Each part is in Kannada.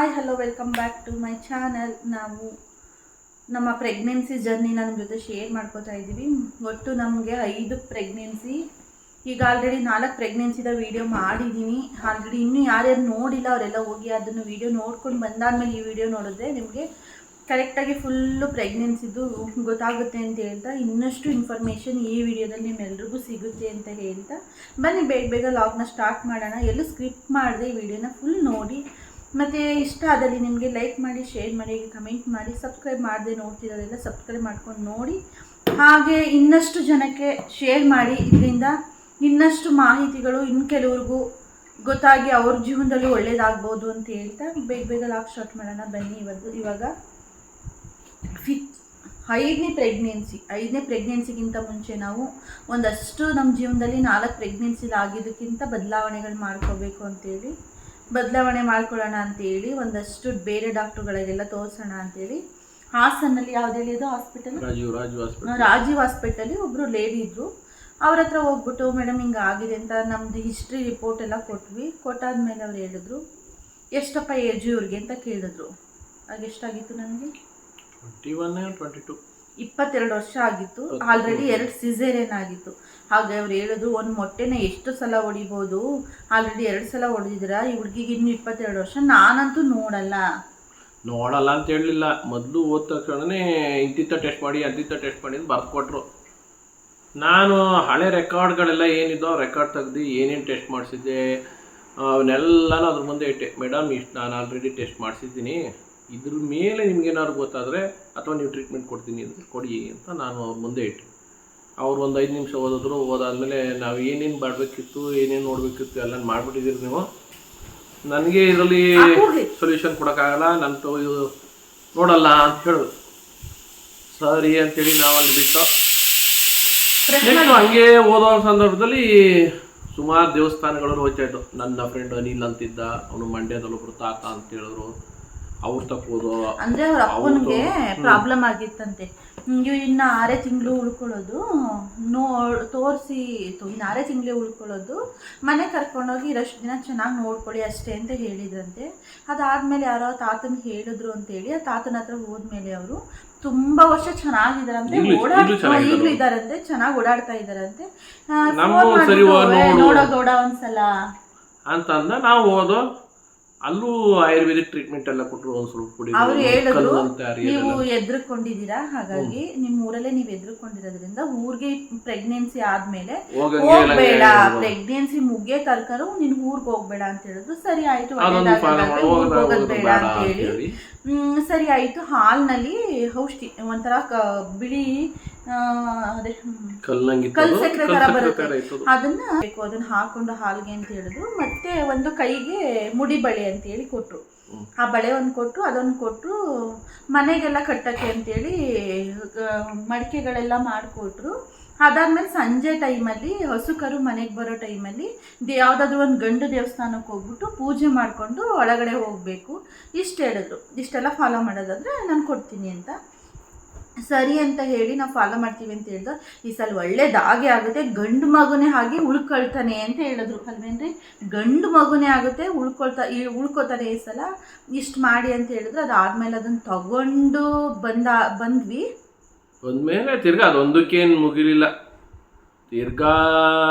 Hi hello welcome back to my channel ನಾವು ನಮ್ಮ ಪ್ರೆಗ್ನೆನ್ಸಿ ಜರ್ನಿನ ನಮ್ಮ ಜೊತೆ ಶೇರ್ ಮಾಡ್ಕೋತಾ ಇದ್ದೀವಿ. ಒಟ್ಟು ನಮಗೆ ಐದು ಪ್ರೆಗ್ನೆನ್ಸಿ ಈಗ ಆಲ್ರೆಡಿ ನಾಲ್ಕು ಪ್ರೆಗ್ನೆನ್ಸಿದ ವಿಡಿಯೋ ಮಾಡಿದ್ದೀನಿ ಆಲ್ರೆಡಿ ಇನ್ನೂ ಯಾರ್ಯಾರು ನೋಡಿಲ್ಲ, ಅವರೆಲ್ಲ ಹೋಗಿ ಅದನ್ನು ವೀಡಿಯೋ ನೋಡ್ಕೊಂಡು ಬಂದಾದ್ಮೇಲೆ ಈ ವಿಡಿಯೋ ನೋಡಿದ್ರೆ ನಿಮಗೆ ಕರೆಕ್ಟಾಗಿ ಫುಲ್ಲು ಪ್ರೆಗ್ನೆನ್ಸಿದು ಗೊತ್ತಾಗುತ್ತೆ ಅಂತ ಹೇಳ್ತಾ, ಇನ್ನಷ್ಟು ಇನ್ಫಾರ್ಮೇಷನ್ ಈ ವಿಡಿಯೋದಲ್ಲಿ ನಿಮ್ಮೆಲ್ರಿಗೂ ಸಿಗುತ್ತೆ ಅಂತ ಹೇಳ್ತಾ, ಬನ್ನಿ ಬೇಗ ಬೇಗ ಲಾಗ್ನ ಸ್ಟಾರ್ಟ್ ಮಾಡೋಣ. ಎಲ್ಲೂ ಸ್ಕ್ರಿಪ್ಟ್ ಮಾಡಿದೆ ಈ ವಿಡಿಯೋನ ಫುಲ್ ನೋಡಿ. ಮತ್ತು ಇಷ್ಟ ಆದಲ್ಲಿ ನಿಮಗೆ ಲೈಕ್ ಮಾಡಿ ಶೇರ್ ಮಾಡಿ ಕಮೆಂಟ್ ಮಾಡಿ ಸಬ್ಸ್ಕ್ರೈಬ್ ಮಾಡದೆ ನೋಡ್ತಿರೋದೆಲ್ಲ ಸಬ್ಸ್ಕ್ರೈಬ್ ಮಾಡ್ಕೊಂಡು ನೋಡಿ. ಹಾಗೆ ಇನ್ನಷ್ಟು ಜನಕ್ಕೆ ಶೇರ್ ಮಾಡಿ, ಇದರಿಂದ ಇನ್ನಷ್ಟು ಮಾಹಿತಿಗಳು ಇನ್ನು ಕೆಲವ್ರಿಗೂ ಗೊತ್ತಾಗಿ ಅವ್ರ ಜೀವನದಲ್ಲಿ ಒಳ್ಳೇದಾಗ್ಬೋದು ಅಂತ ಹೇಳ್ತಾ ಬೇಗ ಬೇಗ ಲಾಕ್ ಸ್ಟಾರ್ಟ್ ಮಾಡೋಣ. ಬನ್ನಿ ಇವತ್ತು. ಇವಾಗ ಫಿಫ್ ಐದನೇ ಪ್ರೆಗ್ನೆನ್ಸಿ ಐದನೇ ಪ್ರೆಗ್ನೆನ್ಸಿಗಿಂತ ಮುಂಚೆ ನಾವು ಒಂದಷ್ಟು ನಮ್ಮ ಜೀವನದಲ್ಲಿ ನಾಲ್ಕು ಪ್ರೆಗ್ನೆನ್ಸಿಲಿ ಆಗಿದ್ದಕ್ಕಿಂತ ಬದಲಾವಣೆಗಳು ಮಾಡ್ಕೋಬೇಕು ಅಂತೇಳಿ ಬದಲಾವಣೆ ಮಾಡ್ಕೊಳ್ಳೋಣ ಅಂತೇಳಿ ಒಂದಷ್ಟು ಬೇರೆ ಡಾಕ್ಟ್ರುಗಳಿಗೆಲ್ಲ ತೋರಿಸೋಣ ಅಂತೇಳಿ ಹಾಸನಲ್ಲಿ ಯಾವ್ದು ಹೇಳಿದ್ದು? ಹಾಸ್ಪಿಟಲ್? ರಾಜೀವ್ ರಾಜು ಹಾಸ್ಪಿಟಲ್. ಒಬ್ರು ಲೇಡಿ ಇದ್ರು. ಅವ್ರ ಹತ್ರ ಹೋಗ್ಬಿಟ್ಟು ಮೇಡಮ್ ಹಿಂಗೆ ಆಗಿದೆ ಅಂತ ನಮ್ದು ಹಿಸ್ಟ್ರಿ ರಿಪೋರ್ಟ್ ಎಲ್ಲ ಕೊಟ್ವಿ. ಕೊಟ್ಟಾದ್ಮೇಲೆ ಅವ್ರು ಹೇಳಿದ್ರು ಎಷ್ಟಪ್ಪ ಏಜು ಇವ್ರಿಗೆ? ಅಂತ ಕೇಳಿದ್ರು. ಆಗ ಎಷ್ಟಾಗಿತ್ತು ನನಗೆ? ಇಪ್ಪತ್ತೆರಡು ವರ್ಷ ಆಗಿತ್ತು. ಆಲ್ರೆಡಿ ಎರಡು ಸಿಸೇರಿಯನ್ ಆಗಿತ್ತು. ಹಾಗೆ ಅವ್ರು ಹೇಳೋದು, ಒಂದು ಮೊಟ್ಟೆನ ಎಷ್ಟು ಸಲ ಹೊಡಿಬೋದು ಆಲ್ರೆಡಿ ಎರಡು ಸಲ ಹೊಡೆದಿದ್ದೀರಾ ಈ ಹುಡುಗಿಗೆ ಇನ್ನು ಇಪ್ಪತ್ತೆರಡು ವರ್ಷ ನಾನಂತೂ ನೋಡಲ್ಲ. ನೋಡಲ್ಲ ಅಂತ ಹೇಳಲಿಲ್ಲ. ಮೊದಲು ಓದ್ ತಕ್ಷಣನೇ ಇಂತಿತ್ತ ಟೆಸ್ಟ್ ಮಾಡಿ ಅಂತಿತ್ತ ಟೆಸ್ಟ್ ಮಾಡಿ ಅಂತ ಕೊಟ್ಟರು ನಾನು ಹಳೆ ರೆಕಾರ್ಡ್ಗಳೆಲ್ಲ ಏನಿದ್ದೋ ರೆಕಾರ್ಡ್ ತೆಗ್ದು ಏನೇನು ಟೆಸ್ಟ್ ಮಾಡಿಸಿದ್ದೆ, ಅವನ್ನೆಲ್ಲನೂ ಅದ್ರ ಮುಂದೆ ಇಟ್ಟೆ. ಮೇಡಮ್, ಇಷ್ಟು ನಾನು ಆಲ್ರೆಡಿ ಟೆಸ್ಟ್ ಮಾಡಿಸಿದ್ದೀನಿ. ಇದ್ರ ಮೇಲೆ ನಿಮ್ಗೇನಾದ್ರು ಗೊತ್ತಾದರೆ ಅಥವಾ ನೀವು ಟ್ರೀಟ್ಮೆಂಟ್ ಕೊಡ್ತೀನಿ ಅಂತ ಕೊಡಿ ಅಂತ ನಾನು ಅವ್ರ ಮುಂದೆ ಇಟ್ಟೆ. ಅವ್ರು ಒಂದು ಐದು ನಿಮಿಷ ಓದಿದ್ರು ಓದಾದಮೇಲೆ ನಾವು ಏನೇನು ಮಾಡಬೇಕಿತ್ತು ಏನೇನು ನೋಡಬೇಕಿತ್ತು ಎಲ್ಲ ಮಾಡಿಬಿಟ್ಟಿದ್ದೀರಿ ನೀವು. ನನಗೆ ಇದರಲ್ಲಿ ಸೊಲ್ಯೂಷನ್ ಕೊಡೋಕ್ಕಾಗಲ್ಲ ನನ್ನ ತೋ ಇದು ನೋಡಲ್ಲ ಅಂತ ಹೇಳಿದ್ರು ಸರಿ ಅಂತೇಳಿ ನಾವು ಅಲ್ಲಿ ಬಿಟ್ಟು. ನೆಕ್ಸ್ಟ್ ಹಂಗೆ ಓದೋ ಸಂದರ್ಭದಲ್ಲಿ ಸುಮಾರು ದೇವಸ್ಥಾನಗಳು ಹೋಗ್ತಾಯಿದ್ದು ನನ್ನ ಫ್ರೆಂಡ್ ಅನಿಲ್ ಅಂತಿದ್ದ ಅವನು ಮಂಡ್ಯದಲ್ಲಿ ಒಬ್ರು ತಾತ ಅಂತ ಹೇಳಿದ್ರು. ಅವ್ರು ತಪ್ಪೋದು ಅಂದ್ರೆ ಅವ್ರ ಅಪ್ಪನಿಗೆ ಪ್ರಾಬ್ಲಮ್ ಆಗಿತ್ತಂತೆ. ನೀವು ಇನ್ನು ಆರೇ ತಿಂಗಳು ಉಳ್ಕೊಳ್ಳೋದು ನೋ ತೋರಿಸಿ ಇನ್ನು ಆರೇ ತಿಂಗಳೇ ಉಳ್ಕೊಳ್ಳೋದು. ಮನೆ ಕರ್ಕೊಂಡೋಗಿ ಇರೋಷ್ಟು ದಿನ ಚೆನ್ನಾಗಿ ನೋಡ್ಕೊಳ್ಳಿ ಅಷ್ಟೇ ಅಂತ ಹೇಳಿದ್ರಂತೆ. ಅದಾದಮೇಲೆ ಯಾರೋ ತಾತನ ಹೇಳಿದ್ರು ಅಂತೇಳಿ ಆ ತಾತನ ಹತ್ರ ಹೋದ್ಮೇಲೆ ಅವರು ತುಂಬಾ ವರ್ಷ ಚೆನ್ನಾಗಿದಾರಂತೆ ಓಡಾಡ್ತಾ ಇದ್ದಾರಂತೆ ಈಗ್ಲೂ ಇದಾರಂತೆ ಚೆನ್ನಾಗಿ ಓಡಾಡ್ತಾ ಇದ್ದಾರಂತೆ ಹೋಗ್. ನೋಡೋ. ಗೌಡ ಒಂದ್ಸಲ. ಅಂತಂದ ನಾವು ಹೋದೋ ಅಲ್ಲೂ ಆಯುರ್ವೇದಿಕ್ ಟ್ರೀಟ್ಮೆಂಟ್ ಎಲ್ಲ ಕೊಟ್ಟರು ಒಂದು ಸ್ವಲ್ಪ ಅವ್ರು ಹೇಳಿದ್ರು ನೀವು ಎದ್ರುಕೊಂಡಿದ್ದೀರಾ? ಹಾಗಾಗಿ ನಿಮ್ಮ ಊರಲ್ಲೇ ನೀವು ಎದ್ರುಕೊಂಡಿರೋದ್ರಿಂದ ಊರಿಗೆ ಪ್ರೆಗ್ನೆನ್ಸಿ ಆದ್ಮೇಲೆ ಹೋಗ್ಬೇಡ. ಪ್ರೆಗ್ನೆನ್ಸಿ ಮುಗಿಯೋ ತರ್ಕರು ನಿನ್ ಊರ್ಗ್ ಹೋಗ್ಬೇಡ ಅಂತ ಹೇಳಿದ್ರು ಸರಿ ಆಯ್ತು ಹೋಗೋದ್ ಬೇಡ ಅಂತ ಹೇಳಿ. ಸರಿ ಆಯಿತು. ಹಾಲ್ನಲ್ಲಿ ಔಷಧಿ ಒಂಥರ ಕ- ಬಿಳಿ ಅದೇ ಕಲ್ ಸಕ್ಕರೆ ಥರ ತರ ಬರುತ್ತೆ ಅದನ್ನ ಬೇಕು. ಅದನ್ನ ಹಾಕೊಂಡು ಹಾಲ್ಗೆ ಅಂತ ಹೇಳಿದ್ರು. ಮತ್ತೆ ಒಂದು ಕೈಗೆ ಮುಡಿ ಬಳೆ ಅಂತ ಹೇಳಿ ಕೊಟ್ರು. ಆ ಬಳೆ ಒಂದು ಕೊಟ್ಟರು ಅದೊಂದು ಕೊಟ್ಟರು ಮನೆಗೆಲ್ಲ ಕಟ್ಟಕ್ಕೆ ಅಂತೇಳಿ ಮಡಿಕೆಗಳೆಲ್ಲ ಮಾಡಿಕೊಟ್ರು. ಅದಾದ್ಮೇಲೆ ಸಂಜೆ ಟೈಮಲ್ಲಿ ಹಸು ಕರು ಮನೆಗೆ ಬರೋ ಟೈಮಲ್ಲಿ ಯಾವುದಾದ್ರೂ ಒಂದು ಗಂಡು ದೇವಸ್ಥಾನಕ್ಕೆ ಹೋಗ್ಬಿಟ್ಟು ಪೂಜೆ ಮಾಡಿಕೊಂಡು ಒಳಗಡೆ ಹೋಗಬೇಕು. ಇಷ್ಟು ಹೇಳಿದ್ರು. ಇಷ್ಟೆಲ್ಲ ಫಾಲೋ ಮಾಡೋದಾದರೆ ನಾನು ಕೊಡ್ತೀನಿ ಅಂತ. ಸರಿ ಅಂತ ಹೇಳಿ ನಾವು ಫಾಲೋ ಮಾಡ್ತೀವಿ ಅಂತ ಹೇಳಿದ್ರು ಈ ಸಲ ಒಳ್ಳೇದಾಗೆ ಆಗುತ್ತೆ. ಗಂಡು ಮಗುನೇ ಹಾಗೆ ಉಳ್ಕೊಳ್ತಾನೆ ಅಂತ ಹೇಳಿದ್ರು. ಅಲ್ವೇನ್ರಿ? ಗಂಡು ಮಗುನೇ ಆಗುತ್ತೆ, ಉಳ್ಕೊಳ್ತಾ ಉಳ್ಕೊತಾನೆ ಈ ಸಲ. ಇಷ್ಟು ಮಾಡಿ ಅಂತ ಹೇಳಿದ್ರು. ಅದಾದಮೇಲೆ ಅದನ್ನು ತಗೊಂಡು ಬಂದ ಬಂದ್ವಿ. ಬಂದ್ಮೇಲೆ ತಿರ್ಗಾ ಅದೊಂದಕ್ಕೇನು ಮುಗಿಲಿಲ್ಲ. ತಿರ್ಗಾ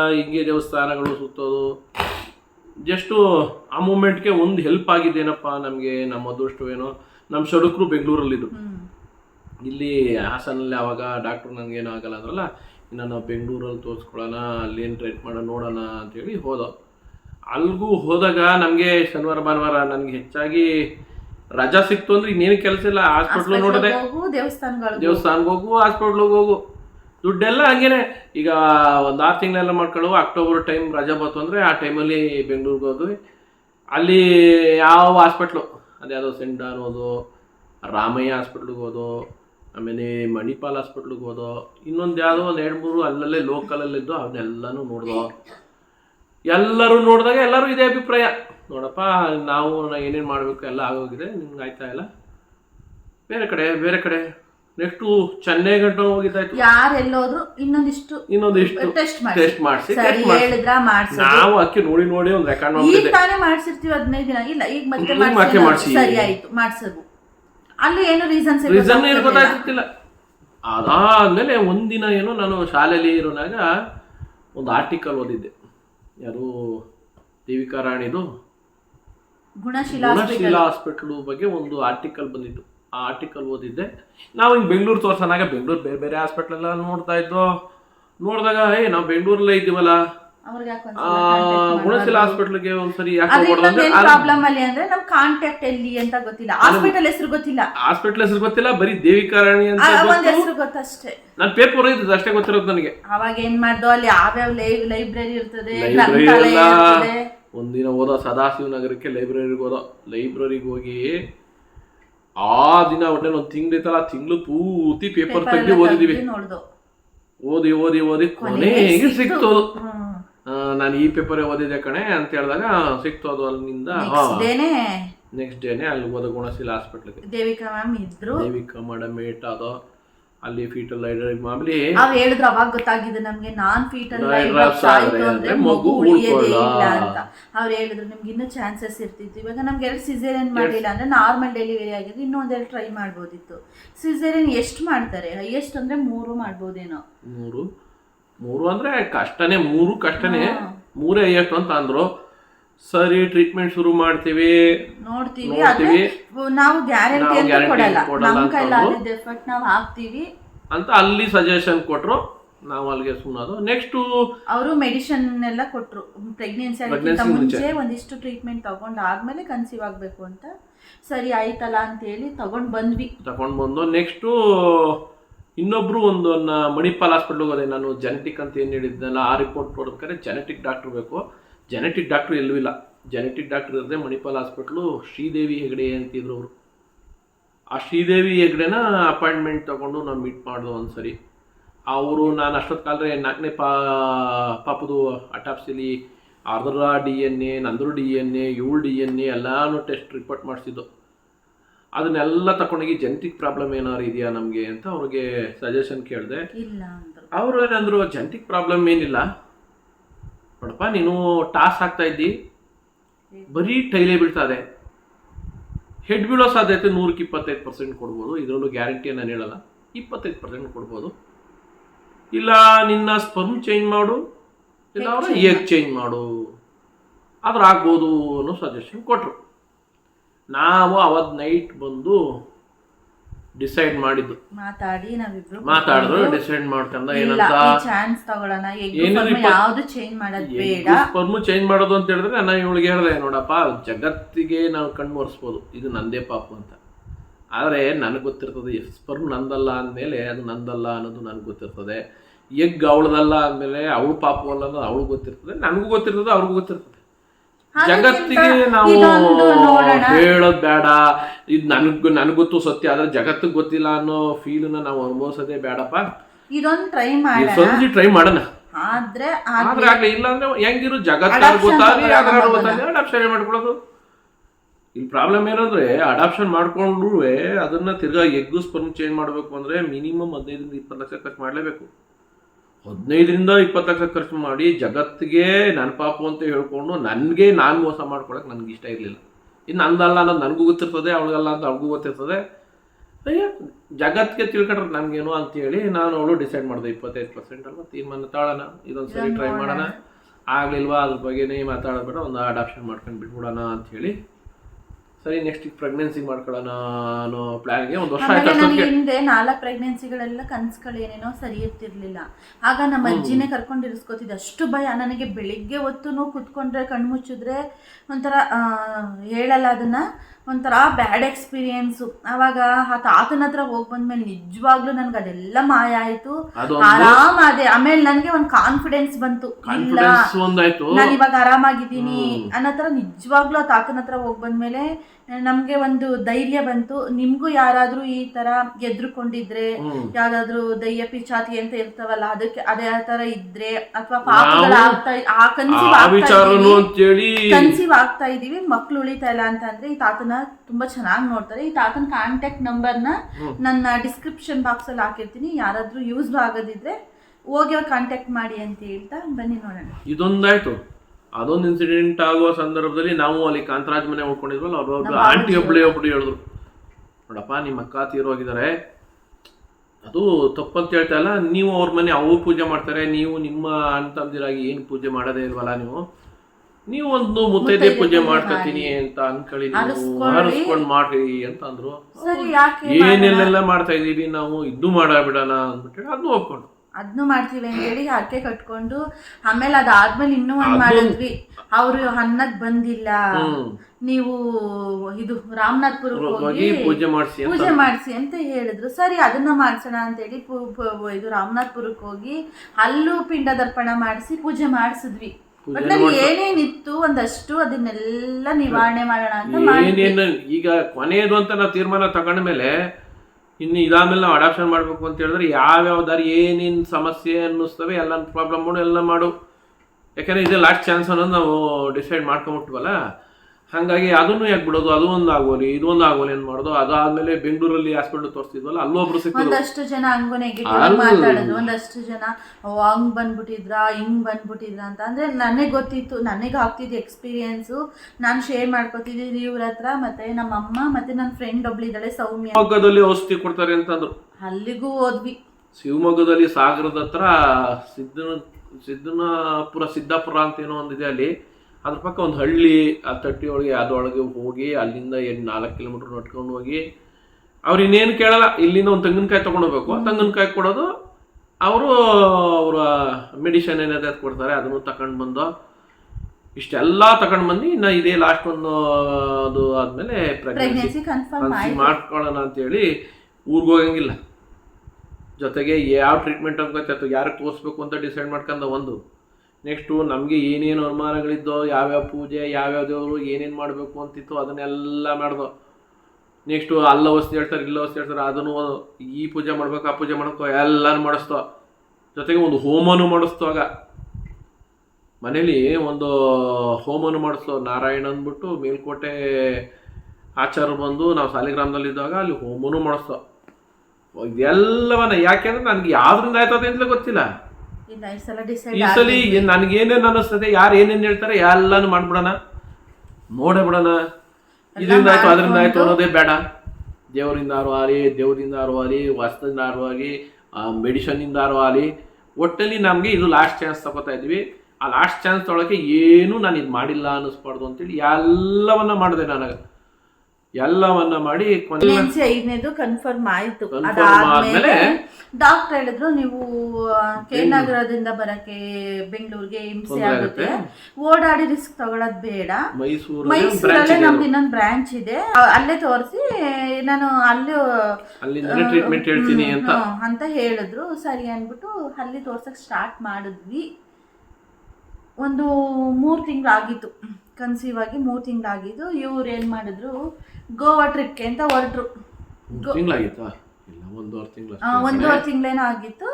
ಹಿಂಗೆ ದೇವಸ್ಥಾನಗಳು ಸುತ್ತೋದು. ಜಸ್ಟು ಆ ಮೂಮೆಂಟ್ಗೆ ಒಂದು ಹೆಲ್ಪ್ ಆಗಿದ್ದೇನಪ್ಪ ನಮಗೆ ನಮ್ಮ ಅದೃಷ್ಟವೇನೋ. ನಮ್ಮ ಸಡುಕರು ಬೆಂಗಳೂರಲ್ಲಿದ್ದು. ಇಲ್ಲಿ ಹಾಸನಲ್ಲಿ ಆವಾಗ ಡಾಕ್ಟ್ರು ನನಗೇನು ಆಗಲ್ಲ ಅಂದ್ರಲ್ಲ ಇನ್ನು ನಾವು ಬೆಂಗಳೂರಲ್ಲಿ ತೋರಿಸ್ಕೊಳ್ಳೋಣ ಅಲ್ಲೇನು ಟ್ರೀಟ್ ಮಾಡೋಣ ನೋಡೋಣ ಅಂತೇಳಿ ಹೋದೋ. ಅಲ್ಲಿಗೂ ಹೋದಾಗ ನಮಗೆ ಶನಿವಾರ ಭಾನುವಾರ ನನಗೆ ಹೆಚ್ಚಾಗಿ ರಜಾ ಸಿಕ್ತು ಅಂದ್ರೆ ಇನ್ನೇನು ಕೆಲಸ ಇಲ್ಲ ಹಾಸ್ಪಿಟ್ಲ್ ನೋಡದೆ. ದೇವಸ್ಥಾನಕ್ಕೆ ಹೋಗು. ಹಾಸ್ಪಿಟ್ಲಿಗೆ ಹೋಗು. ದುಡ್ಡೆಲ್ಲ ಹಂಗೇನೆ. ಈಗ ಒಂದು ಆರು ತಿಂಗಳೆಲ್ಲ ಮಾಡ್ಕೊಳ್ಳೋ ಅಕ್ಟೋಬರ್ ಟೈಮ್ ರಜಾ ಬಂತು ಅಂದರೆ ಆ ಟೈಮಲ್ಲಿ ಬೆಂಗಳೂರಿಗೆ ಹೋದ್ವಿ. ಅಲ್ಲಿ ಯಾವ ಹಾಸ್ಪಿಟ್ಲು? ಅದ್ಯಾವುದೋ ಸೆಂಟರ್ ಅನ್ನೋದು ರಾಮಯ್ಯ ಹಾಸ್ಪಿಟ್ಲ್ಗೆ ಹೋದೋ ಆಮೇಲೆ ಮಣಿಪಾಲ್ ಹಾಸ್ಪಿಟ್ಲಿಗೆ ಹೋದೋ ಇನ್ನೊಂದು ಯಾವುದೋ ಒಂದು ಎರಡು ಮೂರು ಅಲ್ಲಲ್ಲೇ ಲೋಕಲಲ್ಲಿದ್ದು ಅವನ್ನೆಲ್ಲನೂ ನೋಡ್ದೋ. ಎಲ್ಲರೂ ನೋಡಿದಾಗ ಎಲ್ಲರೂ ಇದೇ ಅಭಿಪ್ರಾಯ. ನೋಡಪ್ಪ ನಾವು ಏನೇನು ಮಾಡಬೇಕು ಎಲ್ಲ ಆಗೋಗಿದೆ ನಿಮ್ಗೆ ಆಯ್ತಾ ಇಲ್ಲ ಬೇರೆ ಕಡೆ ಬೇರೆ ಕಡೆ. ನೆಕ್ಸ್ಟ್ ಚೆನ್ನೈ ಗಂಟ ಹೋಗಿದ್ದಾಯ್ತು ಯಾರು ಎಲ್ಲೋದ್ರು ಇನ್ನೊಂದಿಷ್ಟು ಇನ್ನೊಂದಿಷ್ಟು ಟೆಸ್ಟ್ ಮಾಡಿ ಟೆಸ್ಟ್ ಮಾಡಿಸಿ ಸರಿ ಹೇಳಿದ್ರ ಮಾಡ್ಸಿ ನಾವು ಅಕ್ಕಿ ನೋಡಿ ನೋಡಿ ಒಂದು ರೆಕಾರ್ಡ್ ಈಗ ತಾನೇ ಮಾಡ್ಸಿರ್ತೀವಿ ಹದಿನೈದು ದಿನ. ಇಲ್ಲ ಈಗ ಮತ್ತೆ ಈಗ ಮತ್ತೆ ಮಾಡ್ಸಿ. ಸರಿ ಆಯ್ತು ಮಾಡ್ಸೋದು. ಅಲ್ಲಿ ಏನು ರೀಸನ್ಸ್ ರೀಸನ್ ಏನು ಗೊತ್ತಾಗ್ತಿಲ್ಲ ಅದಾದ್ಮೇಲೆ ಒಂದಿನ ಏನೋ ನಾನು ಶಾಲೆಯಲ್ಲಿ ಇರೋನಾಗ ಒಂದು ಆರ್ಟಿಕಲ್ ಓದಿದ್ದೆ. ಯಾರು ದೇವಿಕಾ ರಾಣಿದು. ಗುಣಶೀಲ ಗುಣಶೀಲ ಹಾಸ್ಪಿಟ್ಲು ಬಗ್ಗೆ ಒಂದು ಆರ್ಟಿಕಲ್ ಬಂದಿತ್ತು. ಆ ಆರ್ಟಿಕಲ್ ಓದಿದ್ದೆ. ನಾವು ಹಿಂಗೆ ಬೆಂಗಳೂರು ತೋರ್ಸೋನಾಗ ಬೆಂಗಳೂರು ಬೇರೆ ಬೇರೆ ಹಾಸ್ಪಿಟ್ಲ್ ಎಲ್ಲ ನೋಡ್ತಾ ಇದ್ವು. ನೋಡಿದಾಗ ಏ ನಾವು ಬೆಂಗಳೂರಲ್ಲೇ ಇದ್ದೀವಲ್ಲ? ಗುಣಶೀಲ ಹಾಸ್ಪಿಟ್ಲ್ಗೆ ಒಂದ್ಸರಿ ಪ್ರಾಬ್ಲಮ್ ಅಲ್ಲಿ ಅಂದ್ರೆ ನಮ್ ಕಾಂಟ್ಯಾಕ್ಟ್ ಎಲ್ಲಿ ಅಂತ ಗೊತ್ತಿಲ್ಲ. ಹಾಸ್ಪಿಟಲ್ ಹೆಸರು ಗೊತ್ತಿಲ್ಲ. ಹಾಸ್ಪಿಟಲ್ ಹೆಸರು ಗೊತ್ತಿಲ್ಲ ಬರೀ ದೇವಿ ರಾಣಿ ಅಂತ ಹೆಸರು ಗೊತ್ತಷ್ಟೇ. ನಾನು ಪೇಪರ್ ಓದಿದ್ದು ಅಷ್ಟೇ ಗೊತ್ತಿರೋದು ನನಗೆ. ಅವಾಗ ಏನ್ ಮಾಡ್ದೋ? ಅಲ್ಲಿ ಯಾವ್ಯಾವ ಲೈಬ್ರರಿ ಇರ್ತದೆ ಗ್ರಂಥಾಲಯ ಇರ್ತದೆ. ಒಂದಿನ ಹೋದ ಸದಾಶಿವ ನಗರಕ್ಕೆ ಲೈಬ್ರರಿಗೆ ಹೋದ ಲೈಬ್ರರಿಗೆ ಹೋಗಿ ಆ ದಿನ ಒಟ್ಟೆ ಒಂದು ತಿಂಗಳಿತ್ತಲ್ಲ ತಿಂಗಳು ಪೂರ್ತಿ ಪೇಪರ್ ತೆಗೆದು ಓದಿದೀವಿ. ಓದಿ ಓದಿ ಓದಿ ಕೊನೆಗೆ ಸಿಕ್ತು. ನಾನು ಈ ಪೇಪರ್ ಓದಿದೆ ಕಣೆ ಅಂತ ಹೇಳಿದಾಗ ಸಿಕ್ತು ಅದು ಅಲ್ಲಿಂದ. ನೆಕ್ಸ್ಟ್ ಡೇನೆ ಅಲ್ಲಿ ಹೋದ ಗುಣಶೀಲ ಹಾಸ್ಪಿಟ್ಲಿಗೆ ದೇವಿಕಾ ಮ್ಯಾಮ್ ಇದ್ರು. ದೇವಿಕಾ ಮೇಡಮ್ ಏಟ್ ಅದು ಅಲ್ಲಿ ಫೀಟಲ್ ಮಾಮೂಲಿ ಅವ್ರು ಹೇಳಿದ್ರು ಅವಾಗ ಗೊತ್ತಾಗಿದೆ ನಮ್ಗೆ ನಾನ್ ಫೀಟಲ್ ಅಂದ್ರೆ ಮಗು ಮಗು ಉಳಿಯೋದೇ ಇಲ್ಲ ಅಂತ. ಅವ್ರು ಹೇಳಿದ್ರು ನಿಮ್ಗೆ ಇನ್ನೂ ಚಾನ್ಸಸ್ ಇರ್ತಿತ್ತು. ಇವಾಗ ನಮ್ಗೆ ಎರಡು ಸಿಸೇರಿಯನ್ ಮಾಡಿಲ್ಲ ಅಂದ್ರೆ ನಾರ್ಮಲ್ ಡೆಲಿವರಿ ಆಗಿದ್ರೆ ಇನ್ನೂ ಒಂದೆರಡು ಟ್ರೈ ಮಾಡ್ಬೋದಿತ್ತು. ಸಿಸೇರಿಯನ್ ಎಷ್ಟು ಮಾಡ್ತಾರೆ? ಹೈಯೆಸ್ಟ್ ಅಂದ್ರೆ ಮೂರು ಮಾಡ್ಬೋದೇನೋ. ಮೂರು? ಮೂರು ಅಂದ್ರೆ ಕಷ್ಟನೇ ಮೂರು ಕಷ್ಟನೇ. ಮೂರೇ ಎಷ್ಟು ಅಂತ ಅಂದ್ರು. ಸರಿ ಟ್ರೀಟ್ಮೆಂಟ್ ಶುರು ಮಾಡ್ತೀವಿ. ನೋಡ್ತೀವಿ ನೋಡ್ತೀವಿ. ನಾವು ಗ್ಯಾರಂಟಿ ನಾವು ಅಂತ guarantee ಕೊಡಲ್ಲ. ಕೊಡಲ್ಲ ನಮ್ ಅಂತ ಕೈಲಿ ಎಫರ್ಟ್ ನಾವು ಹಾಕ್ತೀವಿ. ಅಂತ ಅಲ್ಲಿ ಸಜೆಷನ್ ಕೊಟ್ರು. ನಾವು ಅಲ್ಲಿಗೆ ಸುಮ್ಮನದು ನೆಕ್ಸ್ಟು ಅವರು ಮೆಡಿಸಿನ್ ಎಲ್ಲ ಕೊಟ್ರು. ಪ್ರೆಗ್ನೆನ್ಸಿ ಆಗೋಕ್ಕಿಂತ Pregnancy ಮುಂಚೆ. ಮುಂಚೆ ಒಂದಿಷ್ಟು ಟ್ರೀಟ್ಮೆಂಟ್ ತಗೊಂಡ್ ಆದ್ಮೇಲೆ ಕನ್ಸೀವ್ ಆಗ್ಬೇಕು ಅಂತ. ಸರಿ ಆಯ್ತಲ್ಲ ಅಂತ ಹೇಳಿ ತಗೊಂಡ್ ಬಂದ್ವಿ. ತಗೊಂಡು ಬಂದು ನೆಕ್ಸ್ಟ್ ಇನ್ನೊಬ್ರು ಒಂದು ನ- ಮಣಿಪಾಲ್ ಹಾಸ್ಪಿಟ್ಲಿಗೆ ಹೋದೆ ನಾನು ಜೆನೆಟಿಕ್ ಅಂತ ಏನು ಹೇಳಿದ್ನಲ್ಲ ಆ ರಿಪೋರ್ಟ್ ಕೊಡ್ಬೇಕಾದ್ರೆ ಜೆನೆಟಿಕ್ ಡಾಕ್ಟರ್ ಬೇಕು. ಜೆನೆಟಿಕ್ ಡಾಕ್ಟ್ರ್ ಎಲ್ಲೂ ಇಲ್ಲ. ಜೆನೆಟಿಕ್ ಡಾಕ್ಟ್ರ್ ಇರದೆ ಮಣಿಪಾಲ್ ಹಾಸ್ಪಿಟ್ಲು ಶ್ರೀದೇವಿ ಹೆಗಡೆ ಅಂತಿದ್ರು ಅವರು. ಆ ಶ್ರೀದೇವಿ ಹೆಗ್ಡೆನ ಅಪಾಯಿಂಟ್ಮೆಂಟ್ ತಗೊಂಡು ನಾನು ಮೀಟ್ ಮಾಡಿದೆ ಒಂದ್ಸರಿ ಅವರು ನಾನು ಅಷ್ಟೊತ್ತು ಕಾಲರೆ ನಾಲ್ಕನೇ ಪಾ ಪಾಪದು ಅಟಾಪ್ಸಿಲಿ ಅರ್ಧ ಡಿ ಎನ್ ಎ ನಂದ್ರು ಡಿ ಎನ್ ಎ ಏಳು ಡಿ ಎನ್ ಎ ಎಲ್ಲಾನು ಟೆಸ್ಟ್ ರಿಪೋರ್ಟ್ ಮಾಡಿಸಿದ್ದು. ಅದನ್ನೆಲ್ಲ ತಗೊಂಡೋಗಿ ಜೆನೆಟಿಕ್ ಪ್ರಾಬ್ಲಮ್ ಏನಾದ್ರು ಇದೆಯಾ ನಮಗೆ ಅಂತ ಅವ್ರಿಗೆ ಸಜೆಷನ್ ಕೇಳಿದೆ. ಅವರು ಏನಂದ್ರು ಜೆನೆಟಿಕ್ ಪ್ರಾಬ್ಲಮ್ ಏನಿಲ್ಲ. ನೋಡಪ್ಪ ನೀನು ಟಾಸ್ ಹಾಕ್ತಾ ಇದ್ದಿ. ಬರೀ ಟೈಲೇ ಇದೆ. ಹೆಡ್ ಬೀಳೋ ಸಾಧ್ಯತೆ ನೂರಕ್ಕೆ ಇಪ್ಪತ್ತೈದು ಪರ್ಸೆಂಟ್ ಕೊಡ್ಬೋದು. ಇದರಲ್ಲೂ ಗ್ಯಾರಂಟಿ ನಾನು ಹೇಳಲ್ಲ. ಇಪ್ಪತ್ತೈದು ಪರ್ಸೆಂಟ್ ಕೊಡ್ಬೋದು. ಇಲ್ಲ ನಿನ್ನ ಸ್ಪರ್ಮ್ ಚೇಂಜ್ ಮಾಡು. ಇಲ್ಲ ಎಗ್ ಚೇಂಜ್ ಮಾಡು. ಆದ್ರೆ ಆಗ್ಬೋದು ಅನ್ನೋ ಸಜೆಷನ್ ಕೊಟ್ಟರು ನಾವು ಅವತ್ತು ನೈಟ್ ಬಂದು ಡಿಸೈಡ್ ಮಾಡಿದ್ದು. ಮಾತಾಡಿ ನಾವಿಬ್ರು. ಮಾತಾಡಿದ್ರು ಡಿಸೈಡ್ ಮಾಡ್ಕೊಂಡ ಏನಂತ ಚಾನ್ಸ್ ತಗೊಳ್ಳೋಣ. ಯಾವ್ದು ಚೇಂಜ್ ಮಾಡೋದು ಬೇಡ. ಸ್ಪರ್ಮು ಚೇಂಜ್ ಮಾಡೋದು ಅಂತ ಹೇಳಿದ್ರೆ ನಾನು ಇವಳಿಗೆ ಹೇಳಿದೆ ನೋಡಪ್ಪ ಜಗತ್ತಿಗೆ ನಾವು ಕಣ್ಣು ಒರೆಸ್ಬೋದು ಇದು ನಂದೇ ಪಾಪು ಅಂತ. ಆದರೆ ನನಗೆ ಗೊತ್ತಿರ್ತದೆ ಸ್ಪರ್ಮ್ ನಂದಲ್ಲ ಅಂದಮೇಲೆ ಅದು ನಂದಲ್ಲ ಅನ್ನೋದು ನನಗೆ ಗೊತ್ತಿರ್ತದೆ. ಎಗ್ ಅವಳದಲ್ಲ ಅಂದಮೇಲೆ ಅವಳು ಪಾಪು ಅಲ್ಲ ಅನ್ನೋದು ಅವಳು ಗೊತ್ತಿರ್ತದೆ ನನಗೂ ಗೊತ್ತಿರ್ತದೆ ಅವ್ರಿಗೂ ಗೊತ್ತಿರ್ತದೆ. ಜಗತ್ತಿಗೆ ನಾವು ಹೇಳೋದ್ ಬೇಡ. ಇದು ನನಗೆ ನನ್ಗೊತ್ತು ಸತ್ಯ ಆದ್ರೆ ಜಗತ್ತಿಗೆ ಗೊತ್ತಿಲ್ಲ ಅನ್ನೋ ಫೀಲ್ ನಾವು ಅನುಭವಿಸೋದೇ ಬೇಡಪ್ಪ. ಇದೊಂದು ಟ್ರೈ ಮಾಡಿ ಸಂಜೆ ಟ್ರೈ ಮಾಡೋಣ. ಆದ್ರೆ ಆದ್ರೆ ಆಗ್ಲಿ. ಇಲ್ಲ ಅಂದ್ರೆ ಹೆಂಗಿರು ಜಗತ್ತಾರ ಗೊತ್ತಾಗಿ. ಗೊತ್ತಾಗಿ ಅಡಾಪ್ಷನ್ ಮಾಡ್ಕೊಳ್ಳೋದು ಇಲ್ಲಿ ಪ್ರಾಬ್ಲಮ್ ಏನಂದ್ರೆ ಅಡಾಪ್ಷನ್ ಮಾಡ್ಕೊಂಡ್ರು ಅದನ್ನ ತಿರ್ಗಾ ಎಗ್ಗು ಸ್ಪರ್ಮ್ ಚೇಂಜ್ ಮಾಡಬೇಕು ಅಂದ್ರೆ ಮಿನಿಮಮ್ ಹದಿನೈದರಿಂದ ಇಪ್ಪತ್ತು ಲಕ್ಷ ಖರ್ಚು ಮಾಡಲೇಬೇಕು. ಹದಿನೈದರಿಂದ ಇಪ್ಪತ್ತು ಲಕ್ಷ ಖರ್ಚು ಮಾಡಿ ಜಗತ್ತಿಗೆ ನನ್ನ ಪಾಪು ಅಂತ ಹೇಳ್ಕೊಂಡು ನನಗೆ ನಾನು ಮೋಸ ಮಾಡ್ಕೊಳಕ್ಕೆ ನನಗೆ ಇಷ್ಟ ಇರಲಿಲ್ಲ. ಇನ್ನು ನಂದಲ್ಲ ಅನ್ನೋದು ನನಗೂ ಗೊತ್ತಿರ್ತದೆ ಅವಳಿಗಲ್ಲ ಅಂತ ಅವ್ಳಿಗೂ ಗೊತ್ತಿರ್ತದೆ. ಅಯ್ಯ ಜಗತ್ತಿಗೆ ತಿಳ್ಕೊಂಡ್ರೆ ನನಗೇನು ಅಂತೇಳಿ ನಾನು ಅವಳು ಡಿಸೈಡ್ ಮಾಡಿದೆ ಇಪ್ಪತ್ತೈದು ಪರ್ಸೆಂಟ್ ಅಲ್ವ? ತೀರ್ಮಾನ ತಾಳೋಣ ಇದೊಂದು ಸರಿ ಟ್ರೈ ಮಾಡೋಣ. ಆಗಲಿಲ್ವಾ ಅದ್ರ ಬಗ್ಗೆನೇ ಮಾತಾಡೋದ್ಬೇಡ ಒಂದು ಅಡಾಪ್ಷನ್ ಮಾಡ್ಕೊಂಡು ಬಿಟ್ಬಿಡೋಣ ಅಂತ ಹೇಳಿ ಸರಿ ನೆಕ್ಸ್ಟ್ ಪ್ರೆಗ್ನೆನ್ಸಿ ಮಾಡ್ಕೊಳ್ಳೋಣ ಅನ್ನೋ ಪ್ಲಾನ್ಗೆ ಒಂದು ವರ್ಷ ಆಯ್ತು ಆಮೇಲೆ ನನಗೆ ಹಿಂದೆ ನಾಲ್ಕು ಪ್ರೆಗ್ನೆನ್ಸಿಗಳೆಲ್ಲ ಕನಸುಗಳೇನೇನೋ ಏನೇನೋ ಸರಿ ಇರ್ತಿರ್ಲಿಲ್ಲ. ಆಗ ನಮ್ಮ ಅಜ್ಜಿನೇ ಕರ್ಕೊಂಡು ಇರಿಸ್ಕೊತಿದ್ದೆ. ಅಷ್ಟು ಭಯ. ನನಗೆ ಬೆಳಿಗ್ಗೆ ಹೊತ್ತು ಕುತ್ಕೊಂಡ್ರೆ ಕಣ್ಣು ಮುಚ್ಚಿದ್ರೆ ಒಂಥರ ಹೇಳಲ್ಲ ಅದನ್ನ. ಒಂಥರ ಬ್ಯಾಡ್ ಎಕ್ಸ್ಪೀರಿಯನ್ಸು ಆವಾಗ ಆ ತಾತನ ಹತ್ರ ಹೋಗಿ ಬಂದ್ಮೇಲೆ ನಿಜವಾಗ್ಲೂ ನನ್ಗೆ ಅದೆಲ್ಲ ಮಾಯ ಆಯ್ತು. ಆರಾಮಾದೆ ಅದೇ ಆಮೇಲೆ ನನಗೆ ಒಂದು ಕಾನ್ಫಿಡೆನ್ಸ್ ಬಂತು. ಇಲ್ಲ ನಾನು ಇವಾಗ ಆರಾಮಾಗಿದ್ದೀನಿ ಅನ್ನೋ ಥರ ನಿಜವಾಗ್ಲೂ ಆ ತಾತನ ಹತ್ರ ಹೋಗಿ ಬಂದ್ಮೇಲೆ ನಮ್ಗೆ ಒಂದು ಧೈರ್ಯ ಬಂತು. ನಿಮ್ಗೂ ಯಾರಾದ್ರೂ ಈ ತರ ಎದ್ರುಕೊಂಡಿದ್ರೆ ಯಾವ್ದಾದ್ರು ದಯ್ಯ ಪಿಚಾತಿ ಅಂತ ಇರ್ತಾವಲ್ಲ ಅದಕ್ಕೆ ಅದೇ ತರ ಇದ್ರೆ ಅಥವಾ ಕನ್ಸೀವ್ ಆಗ್ತಾ ಇದೀವಿ ಮಕ್ಳು ಉಳಿತಾ ಇಲ್ಲ ಅಂತ ಅಂದ್ರೆ ಈ ತಾತನ ತುಂಬಾ ಚೆನ್ನಾಗಿ ನೋಡ್ತಾರೆ. ಈ ತಾತನ ಕಾಂಟ್ಯಾಕ್ಟ್ ನಂಬರ್ನ. ನನ್ನ ಡಿಸ್ಕ್ರಿಪ್ಷನ್ ಬಾಕ್ಸ್ ಅಲ್ಲಿ ಹಾಕಿರ್ತೀನಿ. ಯಾರಾದ್ರೂ ಯೂಸ್ ಆಗೋದಿದ್ರೆ ಹೋಗಿ ಅವ್ರು ಕಾಂಟ್ಯಾಕ್ಟ್ ಮಾಡಿ ಅಂತ ಹೇಳ್ತಾ ಬನ್ನಿ ನೋಡೋಣ. ಇದೊಂದಾಯ್ತು. ಅದೊಂದು ಇನ್ಸಿಡೆಂಟ್ ಆಗುವ ಸಂದರ್ಭದಲ್ಲಿ ನಾವು ಅಲ್ಲಿ ಕಾಂತರಾಜ್ ಮನೆ ಉಳ್ಕೊಂಡಿದ್ವಲ್ಲ ಅವ್ರು ಆಂಟಿ ಒಬ್ಬಳೇ ಒಬ್ಳೆ ಒಬ್ರು ಹೇಳಿದ್ರು. ನೋಡಪ್ಪ ನಿಮ್ಮ ಅಕ್ಕ ತೀರೋಗಿದ್ದಾರೆ ಅದು ತಪ್ಪಂತ ಹೇಳ್ತಾ ಇಲ್ಲ. ನೀವು ಅವ್ರ ಮನೆ ಅವ್ರು ಪೂಜೆ ಮಾಡ್ತಾರೆ. ನೀವು ನಿಮ್ಮ ಅಂತಂದಿರಾಗಿ ಏನು ಪೂಜೆ ಮಾಡೋದೇ ಇಲ್ವಲ್ಲ ನೀವು? ನೀವು ಒಂದು ಮುತ್ತೈದೆ ಪೂಜೆ ಮಾಡ್ಕೊತೀನಿ ಅಂತ ಅನ್ಕೊಳ್ಳಿ ನೀವು. ಹರಸ್ಕೊಂಡು ಮಾಡ್ರಿ ಅಂತ ಅಂದ್ರು. ಸರಿ ಏನೆಲ್ಲೆಲ್ಲ ಮಾಡ್ತಾ ಇದೀವಿ ನಾವು ಇದು ಮಾಡಬಿಡೋಣ ಅಂದ್ಬಿಟ್ಟು ಅದನ್ನು ಒಪ್ಕೊಂಡು ಅದನ್ನು ಮಾಡ್ತೀವಿ ಅಂತೇಳಿ ಹರಕೆ ಕಟ್ಕೊಂಡು ಆಮೇಲೆ ಅದಾದ್ಮೇಲೆ ಇನ್ನೂ ಒಂದ್ ಮಾಡಿದ್ವಿ. ಅವ್ರು ಅನ್ನದ್ ಬಂದಿಲ್ಲ. ನೀವು ಇದು ರಾಮನಾಥ್ಪುರಕ್ಕೆ ಹೋಗಿ ಪೂಜೆ ಮಾಡಿಸಿ ಅಂತ. ಪೂಜೆ ಮಾಡಿಸಿ ಅಂತ ಹೇಳಿದ್ರು. ಸರಿ ಅದನ್ನ ಮಾಡ್ಸೋಣ ಅಂತೇಳಿ ಇದು ರಾಮನಾಥ್ಪುರಕ್ಕೆ ಹೋಗಿ ಅಲ್ಲೂ ಪಿಂಡ ದರ್ಪಣ ಮಾಡಿಸಿ ಪೂಜೆ ಮಾಡಿಸಿದ್ವಿ. ಏನೇನಿತ್ತು ಒಂದಷ್ಟು ಅದನ್ನೆಲ್ಲ ನಿವಾರಣೆ ಮಾಡೋಣ ಅಂತ ಈಗ ಕೊನೆಯದು ಅಂತ ನಾವು ತೀರ್ಮಾನ ತಗೊಂಡ ಮೇಲೆ ಇನ್ನು ಇದಾದ್ಮೇಲೆ ನಾವು ಅಡಾಪ್ಷನ್ ಮಾಡಬೇಕು ಅಂತ ಹೇಳಿದ್ರೆ ಯಾವ್ಯಾವ ದಾರಿ ಏನೇನು ಸಮಸ್ಯೆ ಅನ್ನಿಸ್ತವೆ, ಎಲ್ಲ ಪ್ರಾಬ್ಲಮ್ ಮಾಡು, ಎಲ್ಲ ಮಾಡು. ಯಾಕಂದ್ರೆ ಇದೇ ಲಾಸ್ಟ್ ಚಾನ್ಸ್ ಅನ್ನೋದು ನಾವು ಡಿಸೈಡ್ ಮಾಡ್ಕೊಂಬಿಟ್ವಲ್ಲ? ಹಾಗಾಗಿ ಅದನ್ನು ಯಾಕೆ ಬಿಡೋದು? ಅದು ಒಂದು ಆಗೋಲಿ ಇದು ಒಂದು ಆಗೋಲಿ ಏನ್ ಮಾಡೋದು? ಅದಾದ್ಮೇಲೆ ಬೆಂಗಳೂರಲ್ಲಿ ಹಾಸ್ಪಿಟಲ್ ತೋರಿಸ್ತಿದ್ವಲ್ಲ ಅಲ್ಲೊಬ್ರು ಒಂದಷ್ಟು ಜನ ಹಂಗು ನೆಗೆಟಿವ್ ಮಾತಾಡೋದು. ಒಂದಷ್ಟು ಜನ ಹಂಗ್ ಬಂದ್ಬಿಟ್ಟಿದ್ರ ಹಿಂಗ್ ಬಂದ್ಬಿಟ್ಟಿದ್ರ ಅಂತ. ಅಂದ್ರೆ ನನಗೆ ಗೊತ್ತಿತ್ತು ನನಗೆ ಆಗ್ತಿದ್ದು ಎಕ್ಸ್ಪೀರಿಯನ್ಸು ನಾನು ಶೇರ್ ಮಾಡ್ಕೊತಿದ್ದೀನಿ ಇವ್ರ ಹತ್ರ. ಮತ್ತೆ ನಮ್ಮ ಅಮ್ಮ ಮತ್ತೆ ನನ್ನ ಫ್ರೆಂಡ್ ಒಬ್ಳಿದ್ದಾಳೆ ಸೌಮ್ಯ. ಶಿವಮೊಗ್ಗದಲ್ಲಿ ಔಷಧಿ ಕೊಡ್ತಾರೆ ಅಂತಂದ್ರು. ಅಲ್ಲಿಗೂ ಹೋದ್ವಿ. ಶಿವಮೊಗ್ಗದಲ್ಲಿ ಸಾಗರದ ಹತ್ರ ಸಿದ್ದನ ಸಿದ್ದನಪುರ ಸಿದ್ದಾಪುರ ಅಂತ ಏನೋ ಒಂದಿದೆ ಅಲ್ಲಿ. ಅದ್ರ ಪಕ್ಕ ಒಂದು ಹಳ್ಳಿ ಆ ತಟ್ಟಿ ಒಳಗೆ ಅದೊಳಗೆ ಹೋಗಿ ಅಲ್ಲಿಂದ ಏನು ನಾಲ್ಕು ಕಿಲೋಮೀಟ್ರ್ ನಡ್ಕೊಂಡು ಹೋಗಿ ಅವ್ರು ಇನ್ನೇನು ಕೇಳಲ್ಲ ಇಲ್ಲಿಂದ ಒಂದು ತೆಂಗಿನಕಾಯಿ ತೊಗೊಂಡೋಗ್ಬೇಕು ಆ ತೆಂಗಿನಕಾಯಿ ಕೊಡೋದು ಅವರು ಅವರ ಮೆಡಿಷನ್ ಏನಿದೆ ಅದು ಕೊಡ್ತಾರೆ ಅದನ್ನು ತಗೊಂಡು ಬಂದು ಇಷ್ಟೆಲ್ಲ ತಗೊಂಡು ಬಂದು ಇನ್ನು ಇದೇ ಲಾಸ್ಟ್ ಒಂದು ಅದು ಆದಮೇಲೆ ಪ್ರೆಗ್ನೆನ್ಸಿ ಮಾಡ್ಕೊಳ್ಳೋಣ ಅಂತೇಳಿ ಊರಿಗೆ ಹೋಗಂಗಿಲ್ಲ. ಜೊತೆಗೆ ಯಾವ ಟ್ರೀಟ್ಮೆಂಟ್ ಅನ್ಕೋತ ಯಾರಿಗೆ ತೋರಿಸ್ಬೇಕು ಅಂತ ಡಿಸೈಡ್ ಮಾಡ್ಕೊಂಡ ಒಂದು. ನೆಕ್ಸ್ಟು ನಮಗೆ ಏನೇನು ಅನುಮಾನಗಳಿದ್ದೋ, ಯಾವ್ಯಾವ ಪೂಜೆ, ಯಾವ್ಯಾವ ದೇವರು ಏನೇನು ಮಾಡಬೇಕು ಅಂತಿತ್ತು ಅದನ್ನೆಲ್ಲ ಮಾಡ್ದೋ. ನೆಕ್ಸ್ಟು ಅಲ್ಲ ಔಷಧಿ ಹೇಳ್ತಾರೆ, ಇಲ್ಲ ವಸ್ತು ಹೇಳ್ತಾರೆ, ಅದನ್ನು ಈ ಪೂಜೆ ಮಾಡ್ಬೇಕು, ಆ ಪೂಜೆ ಮಾಡ್ಬೇಕು, ಎಲ್ಲನೂ ಮಾಡಿಸ್ತೋ. ಜೊತೆಗೆ ಒಂದು ಹೋಮನು ಮಾಡಿಸ್ತು ಆಗ. ಮನೇಲಿ ಒಂದು ಹೋಮನು ಮಾಡಿಸ್ತೋ. ನಾರಾಯಣ ಅಂದ್ಬಿಟ್ಟು ಮೇಲ್ಕೋಟೆ ಆಚಾರ ಬಂದು ನಾವು ಸಾಲಿಗ್ರಾಮದಲ್ಲಿದ್ದಾಗ ಅಲ್ಲಿ ಹೋಮನು ಮಾಡಿಸ್ತೋ. ಇದೆಲ್ಲವನ್ನ ಯಾಕೆಂದ್ರೆ ನನಗೆ ಯಾವ್ದ್ರಿಂದ ಆಯ್ತದೆ ಅಂತಲೇ ಗೊತ್ತಿಲ್ಲ. ಈ ಸಲ ನನಗೇನೇನು ಅನ್ನಿಸ್ತದೆ ಯಾರು ಏನೇನು ಹೇಳ್ತಾರೆ ಎಲ್ಲಾನು ಮಾಡ್ಬಿಡೋಣ. ನೋಡೇ ಬಿಡೋಣ. ಇದರಿಂದ ಆಯ್ತು ಅದರಿಂದ ಆಯ್ತು ಅನ್ನೋದೇ ಬೇಡ. ದೇವರಿಂದ ಆಗಲಿ ದೇವರಿಂದ ಆಗಲಿ ವಾಸ್ತದಿಂದ ಆಗಲಿ ಆರು ಆಗಲಿ ಒಟ್ಟಲ್ಲಿ ನಮಗೆ ಇದು ಲಾಸ್ಟ್ ಚಾನ್ಸ್ ತಗೋತಾ ಇದ್ವಿ. ಆ ಲಾಸ್ಟ್ ಚಾನ್ಸ್ ತೊಳಕ್ಕೆ ಏನು ನಾನು ಇದು ಮಾಡಿಲ್ಲ ಅನ್ನಿಸ್ಬಾರ್ದು ಅಂತೇಳಿ ಎಲ್ಲವನ್ನ ಮಾಡಿದೆ ನನಗೆ. ಎಲ್ಲವನ್ನ ಮಾಡಿ ಐದನೇದು ಕನ್ಫರ್ಮ್ ಆಯ್ತು. ಅದಾದ್ಮೇಲೆ ಡಾಕ್ಟರ್ ಹೇಳಿದ್ರು ನೀವು ಕೆ ನಗರದಿಂದ ಬರಕ್ಕೆ ಬೆಂಗಳೂರಿಗೆ ಹಿಂಸೆ ಆಗುತ್ತೆ. ಆಗುತ್ತೆ. ಓಡಾಡಿ ರಿಸ್ಕ್ ತಗೊಳದ್ ಬೇಡ. ಮೈಸೂರು ಮೈಸೂರಲ್ಲೇ ನಮ್ದು ಇನ್ನೊಂದು ಬ್ರಾಂಚ್ ಇದೆ. ಅಲ್ಲೇ ತೋರಿಸಿ ನಾನು ಅಲ್ಲೂ ಟ್ರೀಟ್ಮೆಂಟ್ ಹೇಳ್ತೀನಿ ಅಂತ. ಅಂತ ಹೇಳಿದ್ರು. ಸರಿ ಅಂದ್ಬಿಟ್ಟು ಅಲ್ಲಿ ತೋರ್ಸಕ್ ಸ್ಟಾರ್ಟ್ ಮಾಡಿದ್ವಿ. ಒಂದು ಮೂರು ತಿಂಗಳಾಗಿತ್ತು. ಕನ್ಸೀವ್ ಆಗಿ ಮೂರು ತಿಂಗಳಾಗಿದ್ದು ಇವ್ರು ಏನು ಮಾಡಿದ್ರು ಗೋವಾ ಟ್ರಿಪ್ಗೆ ಅಂತ ಹೊರಟ್ರು. ಒಂದೂವರೆ ತಿಂಗಳೇನೋ ಆಗಿತ್ತು.